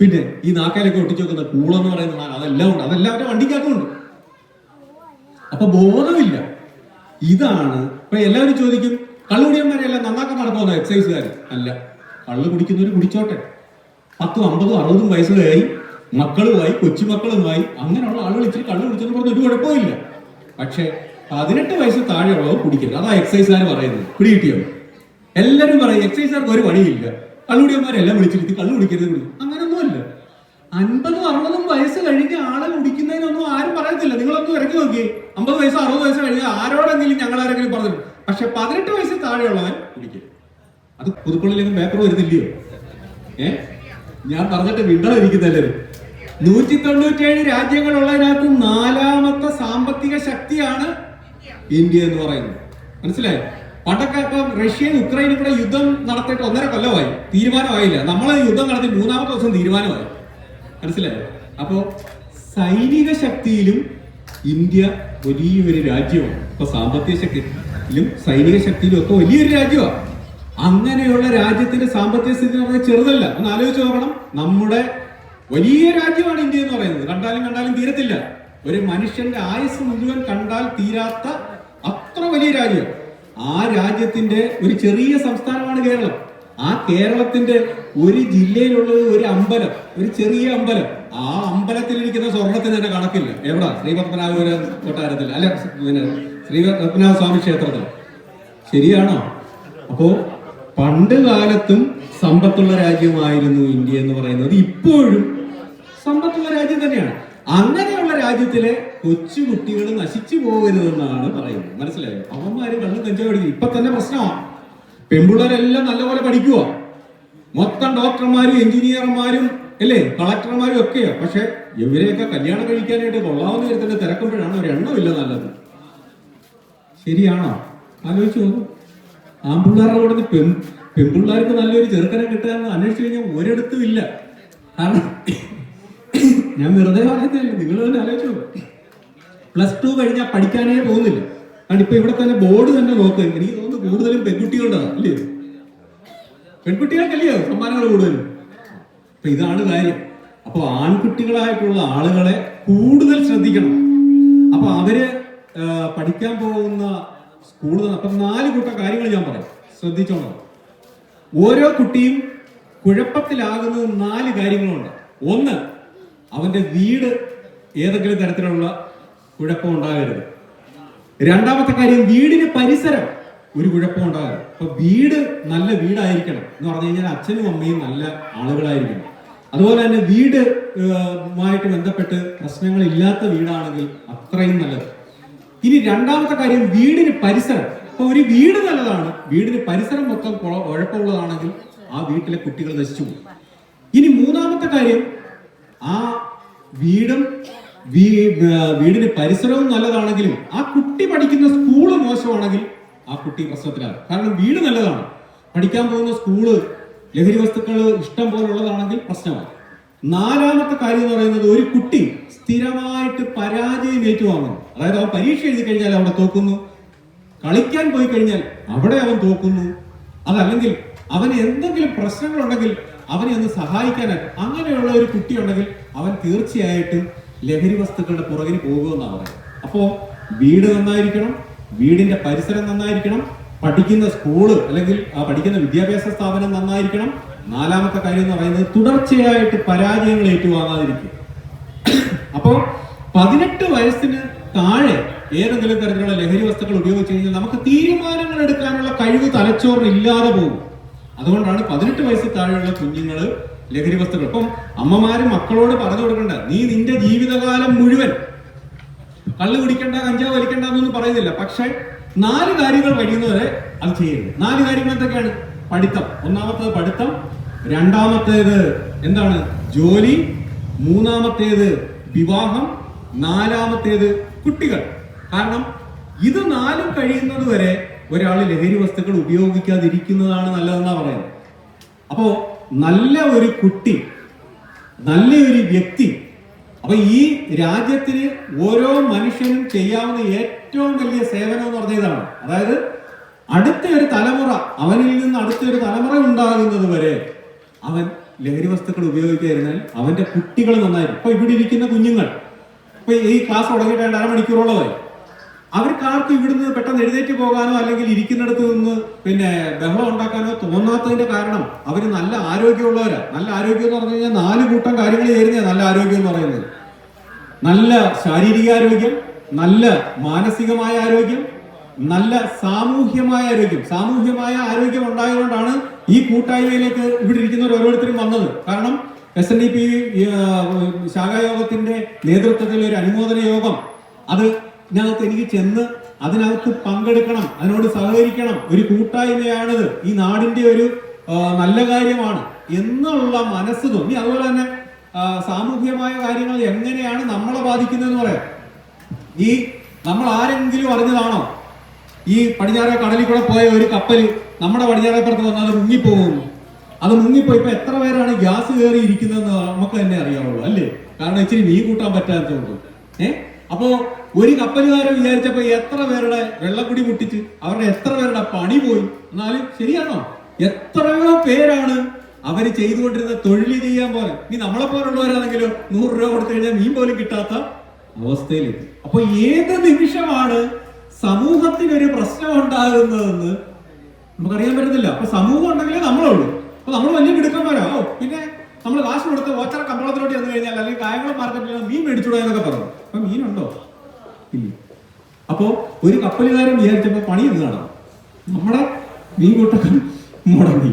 പിന്നെ ഈ നാക്കയിലൊക്കെ ഒട്ടിച്ചു വെക്കുന്ന കൂളെന്ന് പറയുന്ന അതെല്ലാം ഉണ്ട്. അതെല്ലാം അവരുടെ വണ്ടിക്കകത്തുണ്ട് അപ്പൊ ബോധമില്ല. ഇതാണ് ഇപ്പൊ എല്ലാവരും ചോദിക്കും കള്ളുകുടിയന്മാരെല്ലാം നന്നാക്കാൻ നടക്കുമെന്നോ എക്സൈസുകാർ അല്ല. കള്ള് കുടിക്കുന്നവർ കുടിച്ചോട്ടെ. പത്തും അമ്പതും അറുപതും വയസ്സുകായി മക്കളുമായി കൊച്ചുമക്കളുമായി അങ്ങനെയുള്ള ആളുകൾ ഇച്ചിരി കള്ള് കുടിച്ചെന്ന് പറഞ്ഞ ഒരു കുഴപ്പമില്ല പക്ഷേ പതിനെട്ട് വയസ്സ് താഴെയുള്ളവർ കുടിക്കരുത്. അതാ എക്സൈസുകാർ പറയുന്നത്. പിടികിട്ടിയോ? എല്ലാവരും പറയും എക്സൈസുകാർക്ക് ഒരു വഴിയില്ല കള്ളുകുടിയന്മാരെല്ലാം വിളിച്ചിരുത്തി കള്ളു കുടിക്കരുത് കുടി അങ്ങനൊന്നുമല്ല. അൻപതും അറുപതും വയസ്സ് കഴിഞ്ഞ ആളെ കുടിക്കുന്നതിനൊന്നും ആരും പറയത്തില്ല. നിങ്ങളൊന്നും ഇറക്കി നോക്കി അമ്പത് വയസ്സ് അറുപത് വയസ്സ് കഴിഞ്ഞ ആരോടെങ്കിലും ഞങ്ങൾ ആരെങ്കിലും പറഞ്ഞു പക്ഷെ പതിനെട്ട് വയസ്സ് താഴെയുള്ളവൻ കുടിക്കരുത്. അത് പുതുപ്പള്ളിയിലെങ്കിലും പേപ്പർ വരുന്നില്ലയോ? ഏ? ഞാൻ പറഞ്ഞിട്ട് വിണ്ടാതിരിക്കുന്നല്ലേ നൂറ്റി തൊണ്ണൂറ്റിയേഴ് രാജ്യങ്ങളുള്ളതിനകത്ത് നാലാമത്തെ സാമ്പത്തിക ശക്തിയാണ് ഇന്ത്യ എന്ന് പറയുന്നത്. മനസ്സിലായോ? പണ്ടൊക്കെ ഇപ്പം റഷ്യയും ഉക്രൈനും കൂടെ യുദ്ധം നടത്തിയിട്ട് ഒന്നര കൊല്ലമായി. തീരുമാനമായില്ല. നമ്മൾ യുദ്ധം നടത്തി മൂന്നാമത്തെ ദിവസം തീരുമാനമായി. മനസ്സിലായോ? അപ്പോ സൈനിക ശക്തിയിലും ഇന്ത്യ വലിയൊരു രാജ്യമാണ്. ഇപ്പൊ സാമ്പത്തിക ശക്തിയിലും സൈനിക ശക്തിയിലും ഒക്കെ വലിയൊരു രാജ്യമാണ്. അങ്ങനെയുള്ള രാജ്യത്തിന്റെ സാമ്പത്തിക സ്ഥിതി പറഞ്ഞാൽ ചെറുതല്ല. ഒന്ന് ആലോചിച്ച് നോക്കണം. നമ്മുടെ വലിയ രാജ്യമാണ് ഇന്ത്യ എന്ന് പറയുന്നത്. കണ്ടാലും കണ്ടാലും തീരത്തില്ല. ഒരു മനുഷ്യന്റെ ആയുസ് മുഴുവൻ കണ്ടാൽ തീരാത്ത അത്ര വലിയ രാജ്യം. ആ രാജ്യത്തിന്റെ ഒരു ചെറിയ സംസ്ഥാനമാണ് കേരളം. ആ കേരളത്തിന്റെ ഒരു ജില്ലയിലുള്ളത് ഒരു അമ്പലം. ഒരു ചെറിയ അമ്പലം. ആ അമ്പലത്തിലിരിക്കുന്ന സ്വർണത്തിന് തന്നെ കണക്കില്ല. എവിടാ? ശ്രീപത്മനാഭപുരം കൊട്ടാരത്തിൽ അല്ല ശ്രീപത്മനാഭ ശ്രീ പത്മനാഭ സ്വാമി ക്ഷേത്രത്തിൽ ശരിയാണോ? അപ്പോ പണ്ട് കാലത്തും സമ്പത്തുള്ള രാജ്യമായിരുന്നു ഇന്ത്യ എന്ന് പറയുന്നത്. ഇപ്പോഴും സമ്പത്തുള്ള രാജ്യം തന്നെയാണ്. അങ്ങനെയുള്ള രാജ്യത്തിലെ കൊച്ചു കുട്ടികൾ നശിച്ചു പോകരുതെന്നാണ് പറയുന്നത്. മനസ്സിലായോ? അവന്മാര് കണ്ണു കഞ്ചാവ് പഠിക്കും ഇപ്പൊ തന്നെ പ്രശ്നമാണ് പെൺപിള്ളേരെല്ലാം നല്ലപോലെ പഠിക്കുക മൊത്തം ഡോക്ടർമാരും എഞ്ചിനീയർമാരും അല്ലേ കളക്ടർമാരും ഒക്കെയാ. പക്ഷെ ഇവരെയൊക്കെ കല്യാണം കഴിക്കാനായിട്ട് കൊള്ളാവുന്ന തരത്തിന്റെ തിരക്കുമ്പോഴാണ് ഒരു എണ്ണമില്ല നല്ലത്. ശരിയാണോ? ആലോചിച്ചു നോക്കൂ. ആൺപിള്ളേരുടെ കൂടെ പെൺ പെൺപിള്ളേർക്ക് നല്ലൊരു ചെറുക്കനെ കിട്ടാന്ന് അന്വേഷിച്ചു കഴിഞ്ഞാൽ ഒരിടത്തും ഇല്ല. കാരണം ഞാൻ വെറുതെ പറയുന്നില്ല നിങ്ങൾ തന്നെ ആലോചിച്ചു പ്ലസ് ടു കഴിഞ്ഞാൽ പഠിക്കാനേ പോകുന്നില്ല. കാരണം ഇപ്പൊ ഇവിടെ തന്നെ ബോർഡ് തന്നെ നോക്ക്. എനിക്ക് തോന്നുന്നു കൂടുതലും പെൺകുട്ടികളുടെ അല്ലേ? പെൺകുട്ടികൾക്കല്ലയോ സമ്മാനങ്ങൾ കൂടുതലും? അപ്പൊ ഇതാണ് കാര്യം. അപ്പൊ ആൺകുട്ടികളായിട്ടുള്ള ആളുകളെ കൂടുതൽ ശ്രദ്ധിക്കണം. അപ്പൊ അവർ പഠിക്കാൻ പോകുന്ന സ്കൂളിൽ അപ്പം നാല് കൂട്ടം കാര്യങ്ങൾ ഞാൻ പറയാം. ശ്രദ്ധിച്ചോണം. ഓരോ കുട്ടിയും കുഴപ്പത്തിലാകുന്നത് നാല് കാര്യങ്ങളുണ്ട്. ഒന്ന് അവന്റെ വീട് ഏതെങ്കിലും തരത്തിലുള്ള കുഴപ്പം ഉണ്ടാകരുത്. രണ്ടാമത്തെ കാര്യം വീടിന് പരിസരം ഒരു കുഴപ്പം ഉണ്ടാകരുത്. അപ്പൊ വീട് നല്ല വീടായിരിക്കണം എന്ന് പറഞ്ഞു കഴിഞ്ഞാൽ അച്ഛനും അമ്മയും നല്ല ആളുകളായിരിക്കണം. അതുപോലെ തന്നെ വീട് ആയിട്ട് ബന്ധപ്പെട്ട് പ്രശ്നങ്ങൾ ഇല്ലാത്ത വീടാണെങ്കിൽ അത്രയും നല്ലത്. ഇനി രണ്ടാമത്തെ കാര്യം വീടിന് പരിസരം. അപ്പൊ ഒരു വീട് നല്ലതാണ്. വീടിന് പരിസരം മൊത്തം കുഴ- കുഴപ്പമുള്ളതാണെങ്കിൽ ആ വീട്ടിലെ കുട്ടികൾ നശിച്ചു ഇനി മൂന്നാമത്തെ കാര്യം ആ വീടും വീടിന് പരിസരവും നല്ലതാണെങ്കിലും ആ കുട്ടി പഠിക്കുന്ന സ്കൂൾ മോശമാണെങ്കിൽ ആ കുട്ടി പ്രശ്നത്തിലാണ് കാരണം വീട് നല്ലതാണ്. പഠിക്കാൻ പോകുന്ന സ്കൂൾ ലഹരി വസ്തുക്കൾ ഇഷ്ടം പോലുള്ളതാണെങ്കിൽ പ്രശ്നമാണ്. നാലാമത്തെ കാര്യം എന്ന് പറയുന്നത് ഒരു കുട്ടി സ്ഥിരമായിട്ട് പരാജയം ഏറ്റുവാങ്ങുന്നു. അതായത് അവൻ പരീക്ഷ എഴുതി കഴിഞ്ഞാൽ അവിടെ തോക്കുന്നു. കളിക്കാൻ പോയി കഴിഞ്ഞാൽ അവിടെ അവൻ തോക്കുന്നു. അതല്ലെങ്കിൽ അവന് എന്തെങ്കിലും പ്രശ്നങ്ങളുണ്ടെങ്കിൽ അവനെ ഒന്ന് സഹായിക്കാനായിട്ട് അങ്ങനെയുള്ള ഒരു കുട്ടി ഉണ്ടെങ്കിൽ അവൻ തീർച്ചയായിട്ടും ലഹരി വസ്തുക്കളുടെ പുറകിന് പോകുമെന്നാണ് പറയുന്നത്. അപ്പോ വീട് നന്നായിരിക്കണം വീടിന്റെ പരിസരം നന്നായിരിക്കണം പഠിക്കുന്ന സ്കൂൾ അല്ലെങ്കിൽ പഠിക്കുന്ന വിദ്യാഭ്യാസ സ്ഥാപനം നന്നായിരിക്കണം നാലാമത്തെ കാര്യം എന്ന് പറയുന്നത് തുടർച്ചയായിട്ട് പരാജയങ്ങൾ ഏറ്റുവാങ്ങാതിരിക്കുക. അപ്പോൾ പതിനെട്ട് വയസ്സിന് താഴെ ഏതെങ്കിലും തരത്തിലുള്ള ലഹരി വസ്തുക്കൾ ഉപയോഗിച്ച് കഴിഞ്ഞാൽ നമുക്ക് തീരുമാനങ്ങൾ എടുക്കാനുള്ള കഴിവ് തലച്ചോറിന് ഇല്ലാതെ പോകും. അതുകൊണ്ടാണ് പതിനെട്ട് വയസ്സിൽ താഴെയുള്ള കുഞ്ഞുങ്ങൾ ലഹരി വസ്തുക്കൾ. അപ്പം അമ്മമാര് മക്കളോട് പറഞ്ഞു കൊടുക്കണ്ട നീ നിന്റെ ജീവിതകാലം മുഴുവൻ കള്ളു കുടിക്കണ്ട കഞ്ചാവ് വലിക്കണ്ട എന്നൊന്നും പറയുന്നില്ല. പക്ഷെ നാല് കാര്യങ്ങൾ കഴിയുന്നവരെ അത് ചെയ്യരുത്. നാല് കാര്യങ്ങൾ എന്തൊക്കെയാണ്? പഠിത്തം. ഒന്നാമത്തത് പഠിത്തം രണ്ടാമത്തേത് എന്താണ്? ജോലി. മൂന്നാമത്തേത് വിവാഹം. നാലാമത്തേത് കുട്ടികൾ. കാരണം ഇത് നാലും കഴിയുന്നത് വരെ ഒരാൾ ലഹരി വസ്തുക്കൾ ഉപയോഗിക്കാതിരിക്കുന്നതാണ് നല്ലതെന്നാണ് പറയുന്നത്. അപ്പോ നല്ല ഒരു കുട്ടി നല്ല ഒരു വ്യക്തി അപ്പൊ ഈ രാജ്യത്തിന് ഓരോ മനുഷ്യനും ചെയ്യാവുന്ന ഏറ്റവും വലിയ സേവനം എന്ന് പറഞ്ഞ ഇതാണ് അതായത് അടുത്ത ഒരു തലമുറ അവനിൽ നിന്ന് അടുത്ത ഒരു തലമുറ ഉണ്ടാകുന്നത് വരെ അവൻ ലഹരി വസ്തുക്കൾ ഉപയോഗിക്കാതിരുന്നാൽ അവന്റെ കുട്ടികൾ നന്നായിരുന്നു. ഇപ്പൊ ഇവിടെ ഇരിക്കുന്ന കുഞ്ഞുങ്ങൾ ഇപ്പൊ ഈ ക്ലാസ് തുടങ്ങിയിട്ട് രണ്ട് അവർക്ക് ആർക്കും ഇവിടുന്ന് പെട്ടെന്ന് എഴുന്നേറ്റ് പോകാനോ അല്ലെങ്കിൽ ഇരിക്കുന്നിടത്ത് നിന്ന് പിന്നെ ബഹളം ഉണ്ടാക്കാനോ തോന്നാത്തതിന്റെ കാരണം അവർ നല്ല ആരോഗ്യമുള്ളവരാ. നല്ല ആരോഗ്യം എന്ന് പറഞ്ഞു കഴിഞ്ഞാൽ നാല് കൂട്ടം കാര്യങ്ങൾ ചേരുന്ന നല്ല ആരോഗ്യം എന്ന് പറയുന്നത്. നല്ല ശാരീരിക ആരോഗ്യം നല്ല മാനസികമായ ആരോഗ്യം നല്ല സാമൂഹ്യമായ ആരോഗ്യം. സാമൂഹ്യമായ ആരോഗ്യം ഉണ്ടായതുകൊണ്ടാണ് ഈ കൂട്ടായ്മയിലേക്ക് ഇവിടെ ഇരിക്കുന്നവർ ഓരോരുത്തരും വന്നത്. കാരണം എസ് എൻ ഡി പി ശാഖായോഗത്തിന്റെ നേതൃത്വത്തിൽ ഒരു അനുമോദന യോഗം. അത് ഇതിനകത്ത് എനിക്ക് ചെന്ന് അതിനകത്ത് പങ്കെടുക്കണം അതിനോട് സഹകരിക്കണം. ഒരു കൂട്ടായ്മയാണിത്. ഈ നാടിന്റെ ഒരു നല്ല കാര്യമാണ്. എന്നുള്ള മനസ്സ് തോന്നി. അതുപോലെ തന്നെ സാമൂഹ്യമായ കാര്യങ്ങൾ എങ്ങനെയാണ് നമ്മളെ ബാധിക്കുന്നതെന്ന് പറയാം. ഈ നമ്മൾ ആരെങ്കിലും അറിഞ്ഞതാണോ? ഈ പടിഞ്ഞാറ കടലിൽ കൂടെ പോയ ഒരു കപ്പൽ നമ്മുടെ പടിഞ്ഞാറേപ്പുറത്ത് വന്നാൽ അത് മുങ്ങിപ്പോകുന്നു. അത് മുങ്ങിപ്പോയി ഇപ്പൊ എത്ര പേരാണ് ഗ്യാസ് കയറി ഇരിക്കുന്നതെന്ന് നമുക്ക് തന്നെ അറിയാവുള്ളൂ അല്ലേ? കാരണം ഇച്ചിരി മീൻ കൂട്ടാൻ പറ്റാത്തതുകൊണ്ട്. ഏ? അപ്പോ ഒരു കപ്പലുകാരൻ വിചാരിച്ചപ്പോ എത്ര പേരുടെ വെള്ളക്കുടി മുട്ടിച്ച് അവരുടെ എത്ര പേരുടെ പണി പോയി? എന്നാലും ശരിയാണോ? എത്രയോ പേരാണ് അവർ ചെയ്തുകൊണ്ടിരുന്ന തൊഴിൽ ചെയ്യാൻ പോലെ? ഇനി നമ്മളെ പോലുള്ളവരാണെങ്കിലും നൂറ് രൂപ കൊടുത്തു കഴിഞ്ഞാൽ മീൻ പോലും കിട്ടാത്ത അവസ്ഥയിലെത്തി. അപ്പൊ ഏത് നിമിഷമാണ് സമൂഹത്തിനൊരു പ്രശ്നം ഉണ്ടാകുന്നതെന്ന് നമുക്കറിയാൻ പറ്റുന്നില്ല അപ്പൊ സമൂഹം ഉണ്ടെങ്കിലേ നമ്മളുള്ളൂ അപ്പൊ നമ്മൾ വലിയ മിടുക്കന്മാരോ. പിന്നെ നമ്മൾ കാശ് കൊടുത്ത് ഓച്ചറ കമ്പളത്തിലോട്ട് ചെന്ന് കഴിഞ്ഞാൽ അല്ലെങ്കിൽ കായംകുളം മാർക്കറ്റിൽ മീൻ മേടിച്ചുകൂടാ എന്നൊക്കെ പറഞ്ഞു അപ്പൊ മീനുണ്ടോ? ഇല്ല. അപ്പോ ഒരു കപ്പലുകാരൻ വിചാരിച്ചപ്പോ പണി എന്ത് കാണാം നമ്മുടെ മീൻ കൂട്ടൊക്കെ മുടങ്ങി.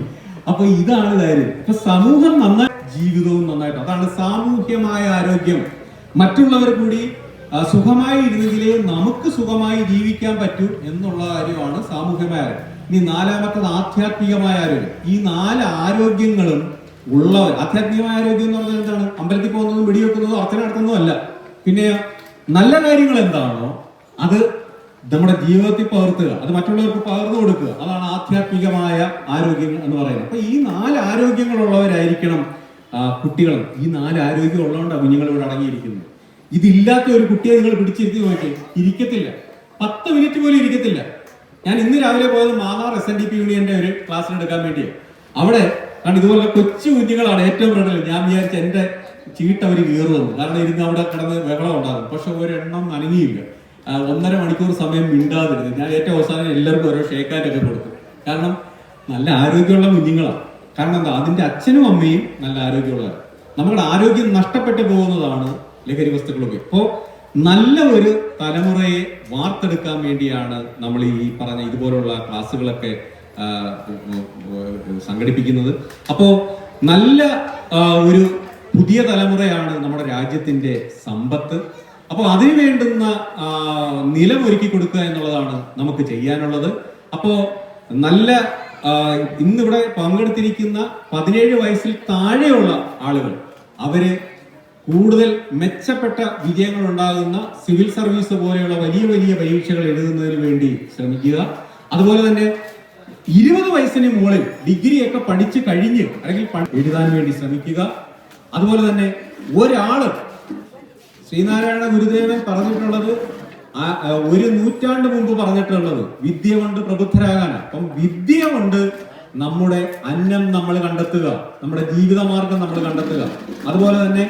അപ്പൊ ഇതാണ് കാര്യം. അപ്പൊ സമൂഹം നന്നായി ജീവിതവും നന്നായിട്ട്. അതാണ് സാമൂഹ്യമായ ആരോഗ്യം. മറ്റുള്ളവർ കൂടി സുഖമായി ഇരുന്നെങ്കിലേ നമുക്ക് സുഖമായി ജീവിക്കാൻ പറ്റൂ എന്നുള്ള കാര്യമാണ് സാമൂഹ്യമായ ആരോഗ്യം. ഇനി നാലാമത്തത് ആധ്യാത്മികമായ ആരോഗ്യം. ഈ നാല് ആരോഗ്യങ്ങളും ഉള്ളവർ ആധ്യാത്മികമായ ആരോഗ്യം എന്ന് പറഞ്ഞാൽ എന്താണ്? അമ്പലത്തിൽ പോകുന്നതും വെടിവെക്കുന്നതും അർച്ചന നടത്തുന്നതും അല്ല. പിന്നെ നല്ല കാര്യങ്ങൾ എന്താണോ അത് നമ്മുടെ ജീവിതത്തിൽ പകർത്തുക. അത് മറ്റുള്ളവർക്ക് പകർന്നു കൊടുക്കുക. അതാണ് ആധ്യാത്മികമായ ആരോഗ്യം എന്ന് പറയുന്നത്. അപ്പൊ ഈ നാല് ആരോഗ്യങ്ങളുള്ളവരായിരിക്കണം കുട്ടികൾ ഈ നാല് ആരോഗ്യം ഉള്ളതുകൊണ്ടാണ് കുഞ്ഞുങ്ങൾ ഇവിടെ അടങ്ങിയിരിക്കുന്നത്. ഇതില്ലാത്ത ഒരു കുട്ടിയെ നിങ്ങൾ പിടിച്ചിരുത്തി നോക്കി ഇരിക്കത്തില്ല. പത്ത് മിനിറ്റ് പോലും ഇരിക്കത്തില്ല. ഞാൻ ഇന്ന് രാവിലെ പോയത് Mannar S N D P യൂണിയന്റെ ഒരു ക്ലാസ്സിനെടുക്കാൻ വേണ്ടിയാണ് അവിടെ കാരണം ഇതുപോലെ കൊച്ചു കുഞ്ഞുങ്ങളാണ് ഏറ്റവും കൂടുതൽ. ഞാൻ വിചാരിച്ച എന്റെ ചീട്ട് അവർ കീറുന്നത് കാരണം ഇരുന്ന് അവിടെ കിടന്ന് ബഹളം ഉണ്ടാകും. പക്ഷെ ഒരെണ്ണം അനങ്ങിയില്ല. ആ, ഒന്നര മണിക്കൂർ സമയം മിണ്ടാതിരുന്നു. ഞാൻ ഏറ്റവും അവസാനം എല്ലാവർക്കും ഓരോ ഷേക്കാനൊക്കെ കൊടുത്തു. കാരണം നല്ല ആരോഗ്യമുള്ള കുഞ്ഞുങ്ങളാണ്. കാരണം എന്താ? അതിന്റെ അച്ഛനും അമ്മയും നല്ല ആരോഗ്യമുള്ളവരാണ്. നമ്മുടെ ആരോഗ്യം നഷ്ടപ്പെട്ടു പോകുന്നതാണ് ലഹരി വസ്തുക്കളൊക്കെ. അപ്പോ നല്ല ഒരു തലമുറയെ വാർത്തെടുക്കാൻ വേണ്ടിയാണ് നമ്മൾ ഈ പറഞ്ഞ ഇതുപോലുള്ള ക്ലാസ്സുകളൊക്കെ സംഘടിപ്പിക്കുന്നത്. അപ്പോ നല്ല ഒരു പുതിയ തലമുറയാണ് നമ്മുടെ രാജ്യത്തിന്റെ സമ്പത്ത്. അപ്പോൾ അതിന് വേണ്ടുന്ന നിലമൊരുക്കി കൊടുക്കുക എന്നുള്ളതാണ് നമുക്ക് ചെയ്യാനുള്ളത്. അപ്പോൾ നല്ല ഇന്നിവിടെ പങ്കെടുത്തിരിക്കുന്ന പതിനേഴ് വയസ്സിൽ താഴെയുള്ള ആളുകൾ അവർ കൂടുതൽ മെച്ചപ്പെട്ട വിജയങ്ങൾ ഉണ്ടാകുന്ന സിവിൽ സർവീസ് പോലെയുള്ള വലിയ വലിയ പരീക്ഷകൾ എഴുതുന്നതിന് വേണ്ടി ശ്രമിക്കുക. അതുപോലെ തന്നെ ഇരുപത് വയസ്സിന് മുകളിൽ ഡിഗ്രിയൊക്കെ പഠിച്ചു കഴിഞ്ഞ് അല്ലെങ്കിൽ എഴുതാൻ വേണ്ടി ശ്രമിക്കുക. അതുപോലെ തന്നെ ഒരാൾ ശ്രീനാരായണ ഗുരുദേവൻ പറഞ്ഞിട്ടുള്ളത് ഒരു നൂറ്റാണ്ട് മുമ്പ് പറഞ്ഞിട്ടുള്ളത് വിദ്യ കൊണ്ട് പ്രബുദ്ധരാകാനാണ് അപ്പം വിദ്യ കൊണ്ട് നമ്മുടെ അന്നം നമ്മൾ കണ്ടെത്തുക നമ്മുടെ ജീവിതമാർഗം നമ്മൾ കണ്ടെത്തുക. അതുപോലെ തന്നെ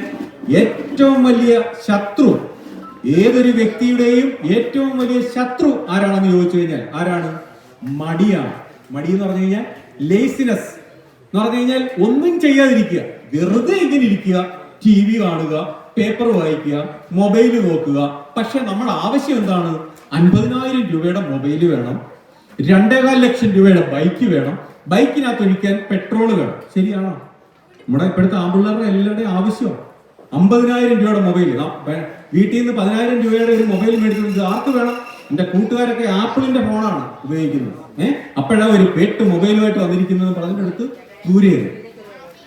ഏറ്റവും വലിയ ശത്രു ഏതൊരു വ്യക്തിയുടെയും ഏറ്റവും വലിയ ശത്രു ആരാണെന്ന് ചോദിച്ചു കഴിഞ്ഞാൽ ആരാണ്? മടിയാണ്. മടി എന്ന് പറഞ്ഞു കഴിഞ്ഞാൽ ലേസിനെസ് എന്ന് പറഞ്ഞു കഴിഞ്ഞാൽ ഒന്നും ചെയ്യാതിരിക്കുക. വെറുതെ ഇങ്ങനെ ഇരിക്കുക ടി വി കാണുക പേപ്പർ വായിക്കുക മൊബൈൽ നോക്കുക. പക്ഷെ നമ്മൾ ആവശ്യം എന്താണ്? അൻപതിനായിരം രൂപയുടെ മൊബൈൽ വേണം. രണ്ടേകാൽ ലക്ഷം രൂപയുടെ ബൈക്ക് വേണം. ബൈക്കിനകത്ത് ഒഴിക്കാൻ പെട്രോൾ വേണം. ശരിയാണോ? നമ്മുടെ ഇപ്പോഴത്തെ ആമ്പിള്ളേരുടെ എല്ലാവരുടെയും ആവശ്യമാണ് അമ്പതിനായിരം രൂപയുടെ മൊബൈൽ വീട്ടിൽ നിന്ന് പതിനായിരം രൂപയുടെ ഒരു മൊബൈൽ മേടിച്ചത് ആർക്ക് വേണം? എന്റെ കൂട്ടുകാരൊക്കെ ആപ്പിളിന്റെ ഫോണാണ് ഉപയോഗിക്കുന്നത്. ഏഹ് അപ്പോഴാ ഒരു പെട്ട് മൊബൈലുമായിട്ട് വന്നിരിക്കുന്നത് പറഞ്ഞിട്ടെടുത്ത് ദൂരെ ചെയ്തു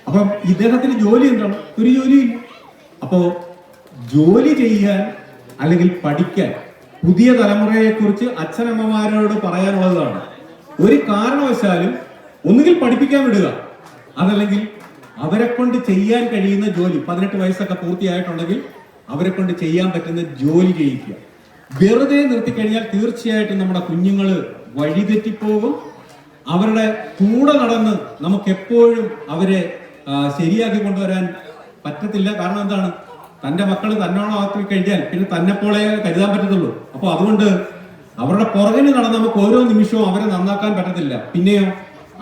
അപ്പം ഇദ്ദേഹത്തിന് ജോലി എന്താണ്? ഒരു ജോലിയില്ല. അപ്പോ ജോലി ചെയ്യാൻ അല്ലെങ്കിൽ പഠിക്കാൻ പുതിയ തലമുറയെ കുറിച്ച് അച്ഛനമ്മമാരോട് പറയാനുള്ളതാണ്. ഒരു കാരണവശാലും ഒന്നുകിൽ പഠിപ്പിക്കാൻ വിടുക അതല്ലെങ്കിൽ അവരെ കൊണ്ട് ചെയ്യാൻ കഴിയുന്ന ജോലി പതിനെട്ട് വയസ്സൊക്കെ പൂർത്തിയായിട്ടുണ്ടെങ്കിൽ അവരെ കൊണ്ട് ചെയ്യാൻ പറ്റുന്ന ജോലി ചെയ്യിക്കുക. വെറുതെ നിർത്തിക്കഴിഞ്ഞാൽ തീർച്ചയായിട്ടും നമ്മുടെ കുഞ്ഞുങ്ങൾ വഴിതെറ്റിപ്പോകും. അവരുടെ കൂടെ നടന്ന് നമുക്ക് എപ്പോഴും അവരെ ശരിയാക്കി കൊണ്ടുവരാൻ പറ്റത്തില്ല. കാരണം എന്താണ്? തന്റെ മക്കൾ തന്നോളം ആക്കി കഴിഞ്ഞാൽ പിന്നെ തന്നെ പോലെ കരുതാൻ പറ്റത്തുള്ളൂ. അപ്പോൾ അതുകൊണ്ട് അവരുടെ പുറകിന് നടന്ന് നമുക്ക് ഓരോ നിമിഷവും അവരെ നന്നാക്കാൻ പറ്റത്തില്ല. പിന്നെയോ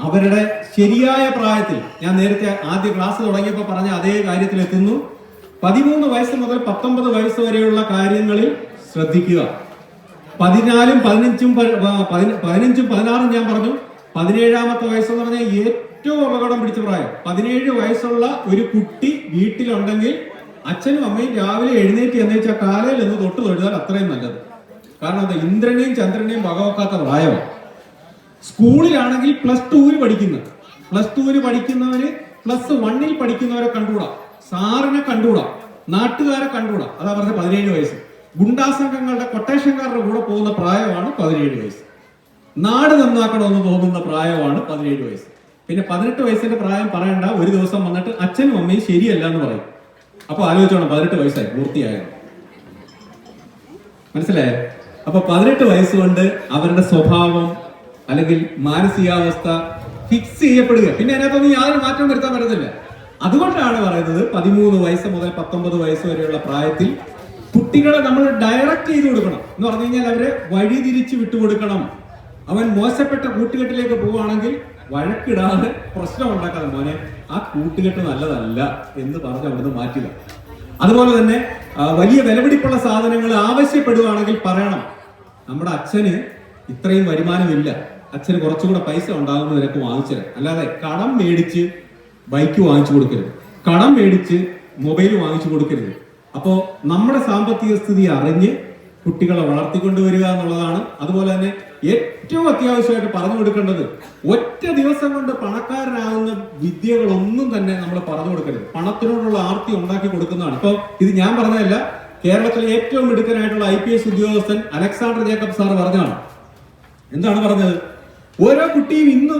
അവരുടെ ശരിയായ പ്രായത്തിൽ ഞാൻ നേരത്തെ ആദ്യ ക്ലാസ് തുടങ്ങിയപ്പോൾ പറഞ്ഞ അതേ കാര്യത്തിൽ എത്തുന്നു. പതിമൂന്ന് വയസ്സ് മുതൽ പത്തൊമ്പത് വയസ്സ് വരെയുള്ള കാര്യങ്ങളിൽ ശ്രദ്ധിക്കുക. പതിനാലും പതിനഞ്ചും പതിനഞ്ചും പതിനാറും ഞാൻ പറഞ്ഞു. പതിനേഴാമത്തെ വയസ്സെന്ന് പറഞ്ഞാൽ ഏറ്റവും അപകടം പിടിച്ച പ്രായം. പതിനേഴ് വയസ്സുള്ള ഒരു കുട്ടി വീട്ടിലുണ്ടെങ്കിൽ അച്ഛനും അമ്മയും രാവിലെ എഴുന്നേറ്റ് എന്ന് വെച്ചാൽ കാലയിൽ നിന്ന് തൊട്ട് തൊഴുതാൽ അത്രയും നല്ലത്. കാരണം എന്താ ഇന്ദ്രനെയും ചന്ദ്രനെയും വകവെക്കാത്ത പ്രായമാണ്. സ്കൂളിലാണെങ്കിൽ പ്ലസ് ടുവിൽ പഠിക്കുന്നത്. പ്ലസ് ടുവിൽ പഠിക്കുന്നവര് പ്ലസ് വണ്ണിൽ പഠിക്കുന്നവരെ കണ്ടുകൂടാ. സാറിനെ കണ്ടുകൂടാ. നാട്ടുകാരെ കണ്ടുകൂടാ. അതാ പറഞ്ഞ പതിനേഴ് വയസ്സ്. ഗുണ്ടാ സംഘങ്ങളുടെ കൊട്ടേഷൻകാരുടെ കൂടെ പോകുന്ന പ്രായമാണ് പതിനേഴ് വയസ്സ്. നാട് നന്നാക്കണമെന്ന് തോന്നുന്ന പ്രായമാണ് പതിനേഴ് വയസ്സ്. പിന്നെ പതിനെട്ട് വയസ്സിന്റെ പ്രായം പറയണ്ട. ഒരു ദിവസം വന്നിട്ട് അച്ഛനും അമ്മയും ശരിയല്ല എന്ന് പറയും. അപ്പൊ ആലോചിച്ചോണം പതിനെട്ട് വയസ്സായി പൂർത്തിയായത് മനസ്സിലായോ? അപ്പൊ പതിനെട്ട് വയസ്സുകൊണ്ട് അവരുടെ സ്വഭാവം അല്ലെങ്കിൽ മാനസികാവസ്ഥ ഫിക്സ് ചെയ്യപ്പെടുക. പിന്നെ അതിനകത്തൊന്നും യാതൊരു മാറ്റം വരുത്താൻ പറ്റത്തില്ല. അതുകൊണ്ടാണ് പറയുന്നത് പതിമൂന്ന് വയസ്സ് മുതൽ പത്തൊമ്പത് വയസ്സ് വരെയുള്ള പ്രായത്തിൽ കുട്ടികളെ നമ്മൾ ഡയറക്റ്റ് ചെയ്ത് കൊടുക്കണം. എന്ന് പറഞ്ഞു കഴിഞ്ഞാൽ അവരെ വഴിതിരിച്ച് വിട്ടുകൊടുക്കണം അവൻ മോശപ്പെട്ട കൂട്ടുകെട്ടിലേക്ക് പോവുകയാണെങ്കിൽ വഴക്കിടാതെ പ്രശ്നം ഉണ്ടാക്കാതെ മോനെ ആ കൂട്ടുകെട്ട് നല്ലതല്ല എന്ന് പറഞ്ഞ് അവിടുന്ന് മാറ്റുക അതുപോലെ തന്നെ വലിയ വിലപിടിപ്പുള്ള സാധനങ്ങൾ ആവശ്യപ്പെടുകയാണെങ്കിൽ പറയണം നമ്മുടെ അച്ഛന് ഇത്രയും വരുമാനമില്ല. അച്ഛന് കുറച്ചുകൂടെ പൈസ ഉണ്ടാകുമ്പോൾ നിനക്ക് വാങ്ങിച്ചു അല്ലാതെ കടം മേടിച്ച് ബൈക്ക് വാങ്ങിച്ചു കൊടുക്കരുത്. കടം മേടിച്ച് മൊബൈൽ വാങ്ങിച്ചു കൊടുക്കരുത്. അപ്പോ നമ്മുടെ സാമ്പത്തിക സ്ഥിതി അറിഞ്ഞ് കുട്ടികളെ വളർത്തിക്കൊണ്ടുവരിക എന്നുള്ളതാണ്. അതുപോലെ തന്നെ ഏറ്റവും അത്യാവശ്യമായിട്ട് പറഞ്ഞു കൊടുക്കേണ്ടത് ഒറ്റ ദിവസം കൊണ്ട് പണക്കാരനാകുന്ന വിദ്യകളൊന്നും തന്നെ നമ്മൾ പറഞ്ഞു കൊടുക്കരുത്. പണത്തിനോടുള്ള ആർത്തി ഉണ്ടാക്കി കൊടുക്കുന്നതാണ്. ഇപ്പൊ ഇത് ഞാൻ പറഞ്ഞതല്ല കേരളത്തിലെ ഏറ്റവും മിടുക്കനായിട്ടുള്ള ഐ പി എസ് ഉദ്യോഗസ്ഥൻ അലക്സാണ്ടർ ജേക്കബ് സാർ പറഞ്ഞാണ് എന്താണ് പറഞ്ഞത്? ഓരോ കുട്ടിയും ഇന്ന്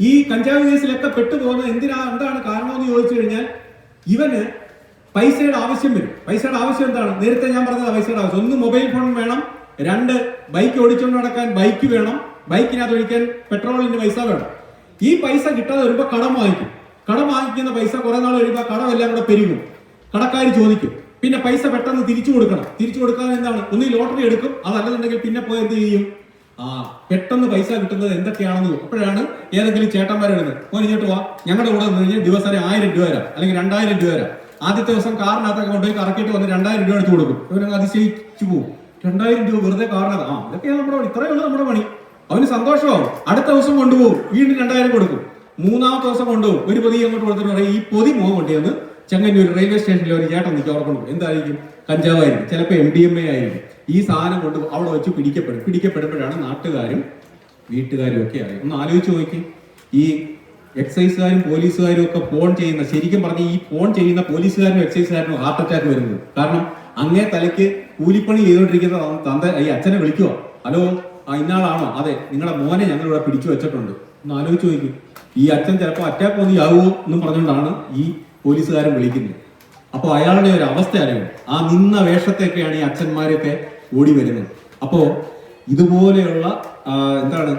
ഈ കഞ്ചാവ് കേസിലൊക്കെ പെട്ടുപോകുന്നത് എന്തിനാ എന്താണ് കാരണമെന്ന് ചോദിച്ചു കഴിഞ്ഞാൽ ഇവന് പൈസയുടെ ആവശ്യം വരും. പൈസയുടെ ആവശ്യം എന്താണ്? നേരത്തെ ഞാൻ പറഞ്ഞത് പൈസയുടെ ആവശ്യം. ഒന്ന് മൊബൈൽ ഫോൺ വേണം രണ്ട് ബൈക്ക് ഓടിച്ചുകൊണ്ട് നടക്കാൻ ബൈക്ക് വേണം ബൈക്കിനകത്ത് ഒഴിക്കാൻ പെട്രോളിന്റെ പൈസ വേണം. ഈ പൈസ കിട്ടാതെ വരുമ്പോൾ കടം വാങ്ങിക്കും. കടം വാങ്ങിക്കുന്ന പൈസ കുറെ നാൾ കഴിയുമ്പോൾ കടം എല്ലാം കൂടെ പെരുകും. കടക്കാർ ചോദിക്കും. പിന്നെ പൈസ പെട്ടെന്ന് തിരിച്ചു കൊടുക്കണം. തിരിച്ചു കൊടുക്കാൻ എന്താണ്? ഒന്ന് ലോട്ടറി എടുക്കും. അതല്ലെന്നുണ്ടെങ്കിൽ പിന്നെ പോയി എന്ത് ചെയ്യും? ആ പെട്ടെന്ന് പൈസ കിട്ടുന്നത് എന്തൊക്കെയാണെന്ന് അപ്പോഴാണ് ഏതെങ്കിലും ചേട്ടന്മാർ വരുന്നത് ഓൻ വാ. ഞങ്ങളുടെ കൂടെ നിന്ന് കഴിഞ്ഞാൽ ദിവസം ആയിരം രൂപ തരാം. അല്ലെങ്കിൽ രണ്ടായിരം രൂപ തരാം. ആദ്യത്തെ ദിവസം കാറിനകത്തൊക്കെ കൊണ്ടുപോയി കറക്കിയിട്ട് വന്ന് രണ്ടായിരം രൂപ എടുത്ത് കൊടുക്കും. ഇവനങ്ങ് അതിശയിച്ചു പോകും. രണ്ടായിരം രൂപ വെറുതെ കാറിനകത്ത് ആ ഇതൊക്കെയാണ് നമ്മുടെ ഇത്രയേ ഉള്ളൂ നമ്മുടെ പണി. അവന് സന്തോഷമാവും. അടുത്ത ദിവസം കൊണ്ടുപോകും. വീണ്ടും രണ്ടായിരം കൊടുക്കും. മൂന്നാമത്തെ ദിവസം കൊണ്ടുപോകും. ഒരു പൊതി അങ്ങോട്ട് കൊടുത്തിട്ട് പറയും ഈ പൊതി മോൻ കൊണ്ടുവന്ന് ചെങ്ങന്നൂർ റെയിൽവേ സ്റ്റേഷനിൽ ഒരു ചേട്ടൻ നിൽക്കും അവിടെ എന്തായിരിക്കും? കഞ്ചാവായിരിക്കും. ചിലപ്പോൾ എം ഡി എം എ ആയിരിക്കും. ഈ സാധനം കൊണ്ട് അവിടെ വെച്ച് പിടിക്കപ്പെടും. പിടിക്കപ്പെടുമ്പോഴാണ് നാട്ടുകാരും വീട്ടുകാരും ഒക്കെ ആയി. ഒന്ന് ആലോചിച്ച് നോക്കി. ഈ എക്സൈസുകാരും പോലീസുകാരും ഒക്കെ ഫോൺ ചെയ്യുന്ന ശരിക്കും പറഞ്ഞ ഈ ഫോൺ ചെയ്യുന്ന പോലീസുകാരനും എക്സൈസുകാരനും ഹാർട്ട് അറ്റാക്ക് വരുന്നത്. കാരണം അങ്ങേ തലയ്ക്ക് കൂലിപ്പണി ചെയ്തുകൊണ്ടിരിക്കുന്ന തന്ത ഈ അച്ഛനെ വിളിക്കുക ഹലോ ആ ഇന്നാളാണോ? അതെ നിങ്ങളുടെ മോനെ ഞങ്ങൾ ഇവിടെ പിടിച്ചു വെച്ചിട്ടുണ്ട്. ഒന്ന് ആലോചിച്ച് നോക്കി. ഈ അച്ഛൻ ചിലപ്പോൾ അറ്റാക്ക് വന്ന് ആവുമോ എന്നും പറഞ്ഞുകൊണ്ടാണ് ഈ പോലീസുകാരൻ വിളിക്കുന്നത്. അപ്പോൾ അയാളുടെ ഒരു അവസ്ഥ അറിയാം ആ നിന്ന വേഷത്തെയൊക്കെയാണ് ഈ അച്ഛന്മാരൊക്കെ ഓടി വരുന്നത് അപ്പോൾ ഇതുപോലെയുള്ള എന്താണ്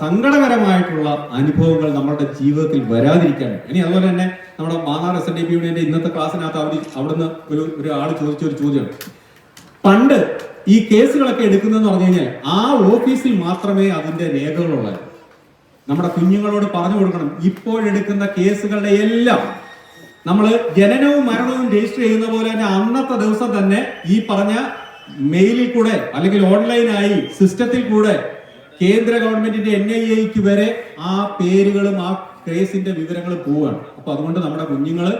സങ്കടകരമായിട്ടുള്ള അനുഭവങ്ങൾ നമ്മുടെ ജീവിതത്തിൽ വരാതിരിക്കാൻ ഇനി അതുപോലെ തന്നെ നമ്മുടെ Mannar S N D P യൂണിയന്റെ ഇന്നത്തെ ക്ലാസ്സിനകത്ത് അവർ അവിടുന്ന് ഒരു ഒരു ആൾ ചോദിച്ച ഒരു ചോദ്യമാണ് പണ്ട് ഈ കേസുകളൊക്കെ എടുക്കുന്നതെന്ന് പറഞ്ഞു കഴിഞ്ഞാൽ ആ ഓഫീസിൽ മാത്രമേ അതിന്റെ രേഖകളുള്ളായിരുന്നു. നമ്മുടെ കുഞ്ഞുങ്ങളോട് പറഞ്ഞു കൊടുക്കണം ഇപ്പോഴെടുക്കുന്ന കേസുകളുടെ എല്ലാം. നമ്മൾ ജനനവും മരണവും രജിസ്റ്റർ ചെയ്യുന്ന പോലെ തന്നെ അന്നത്തെ ദിവസം തന്നെ ഈ പറഞ്ഞ മെയിലിൽ കൂടെ അല്ലെങ്കിൽ ഓൺലൈനായി സിസ്റ്റത്തിൽ കൂടെ കേന്ദ്ര ഗവൺമെന്റിന്റെ എൻ ഐ എക്ക് വരെ ആ പേരുകളും ആ കേസിന്റെ വിവരങ്ങളും പോവുകയാണ്. അപ്പൊ അതുകൊണ്ട് നമ്മുടെ കുഞ്ഞുങ്ങൾ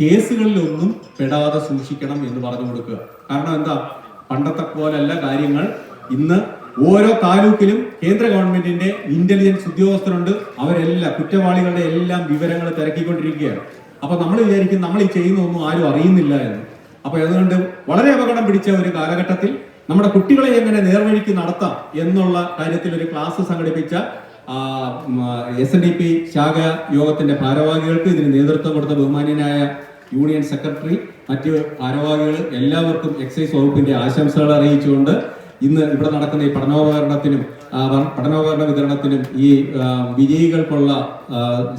കേസുകളിലൊന്നും പെടാതെ സൂക്ഷിക്കണം എന്ന് പറഞ്ഞു കൊടുക്കുക. കാരണം എന്താ? പണ്ടത്തെ പോലല്ല കാര്യങ്ങൾ. ഇന്ന് ഓരോ താലൂക്കിലും കേന്ദ്ര ഗവൺമെന്റിന്റെ ഇന്റലിജൻസ് ഉദ്യോഗസ്ഥരുണ്ട്. അവരെല്ലാം കുറ്റവാളികളുടെ എല്ലാം വിവരങ്ങൾ തിരക്കിക്കൊണ്ടിരിക്കുകയാണ്. അപ്പൊ നമ്മൾ വിചാരിക്കും നമ്മൾ ഈ ചെയ്യുന്നൊന്നും ആരും അറിയുന്നില്ല എന്ന്. അപ്പൊ അതുകൊണ്ട് വളരെ അപകടം പിടിച്ച ഒരു കാലഘട്ടത്തിൽ നമ്മുടെ കുട്ടികളെ എങ്ങനെ നേർവഴിക്ക് നടത്താം എന്നുള്ള കാര്യത്തിൽ ഒരു ക്ലാസ് സംഘടിപ്പിച്ച എസ് എൻ ഡി പി ശാഖ യോഗത്തിന്റെ ഭാരവാഹികൾക്ക് ഇതിന് നേതൃത്വം കൊടുത്ത ബഹുമാന്യനായ യൂണിയൻ സെക്രട്ടറി മറ്റ് ഭാരവാഹികൾ എല്ലാവർക്കും എക്സൈസ് വകുപ്പിന്റെ ആശംസകൾ അറിയിച്ചുകൊണ്ട് ഇന്ന് ഇവിടെ നടക്കുന്ന ഈ പഠനോപകരണത്തിനും പഠനോപകരണ വിതരണത്തിനും ഈ വിജയികൾക്കുള്ള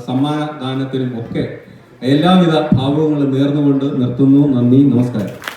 സമ്മാനദാനത്തിനും ഒക്കെ എല്ലാവിധ ഭാവങ്ങളും നേർന്നുകൊണ്ട് നിർത്തുന്നു. നന്ദി നമസ്കാരം.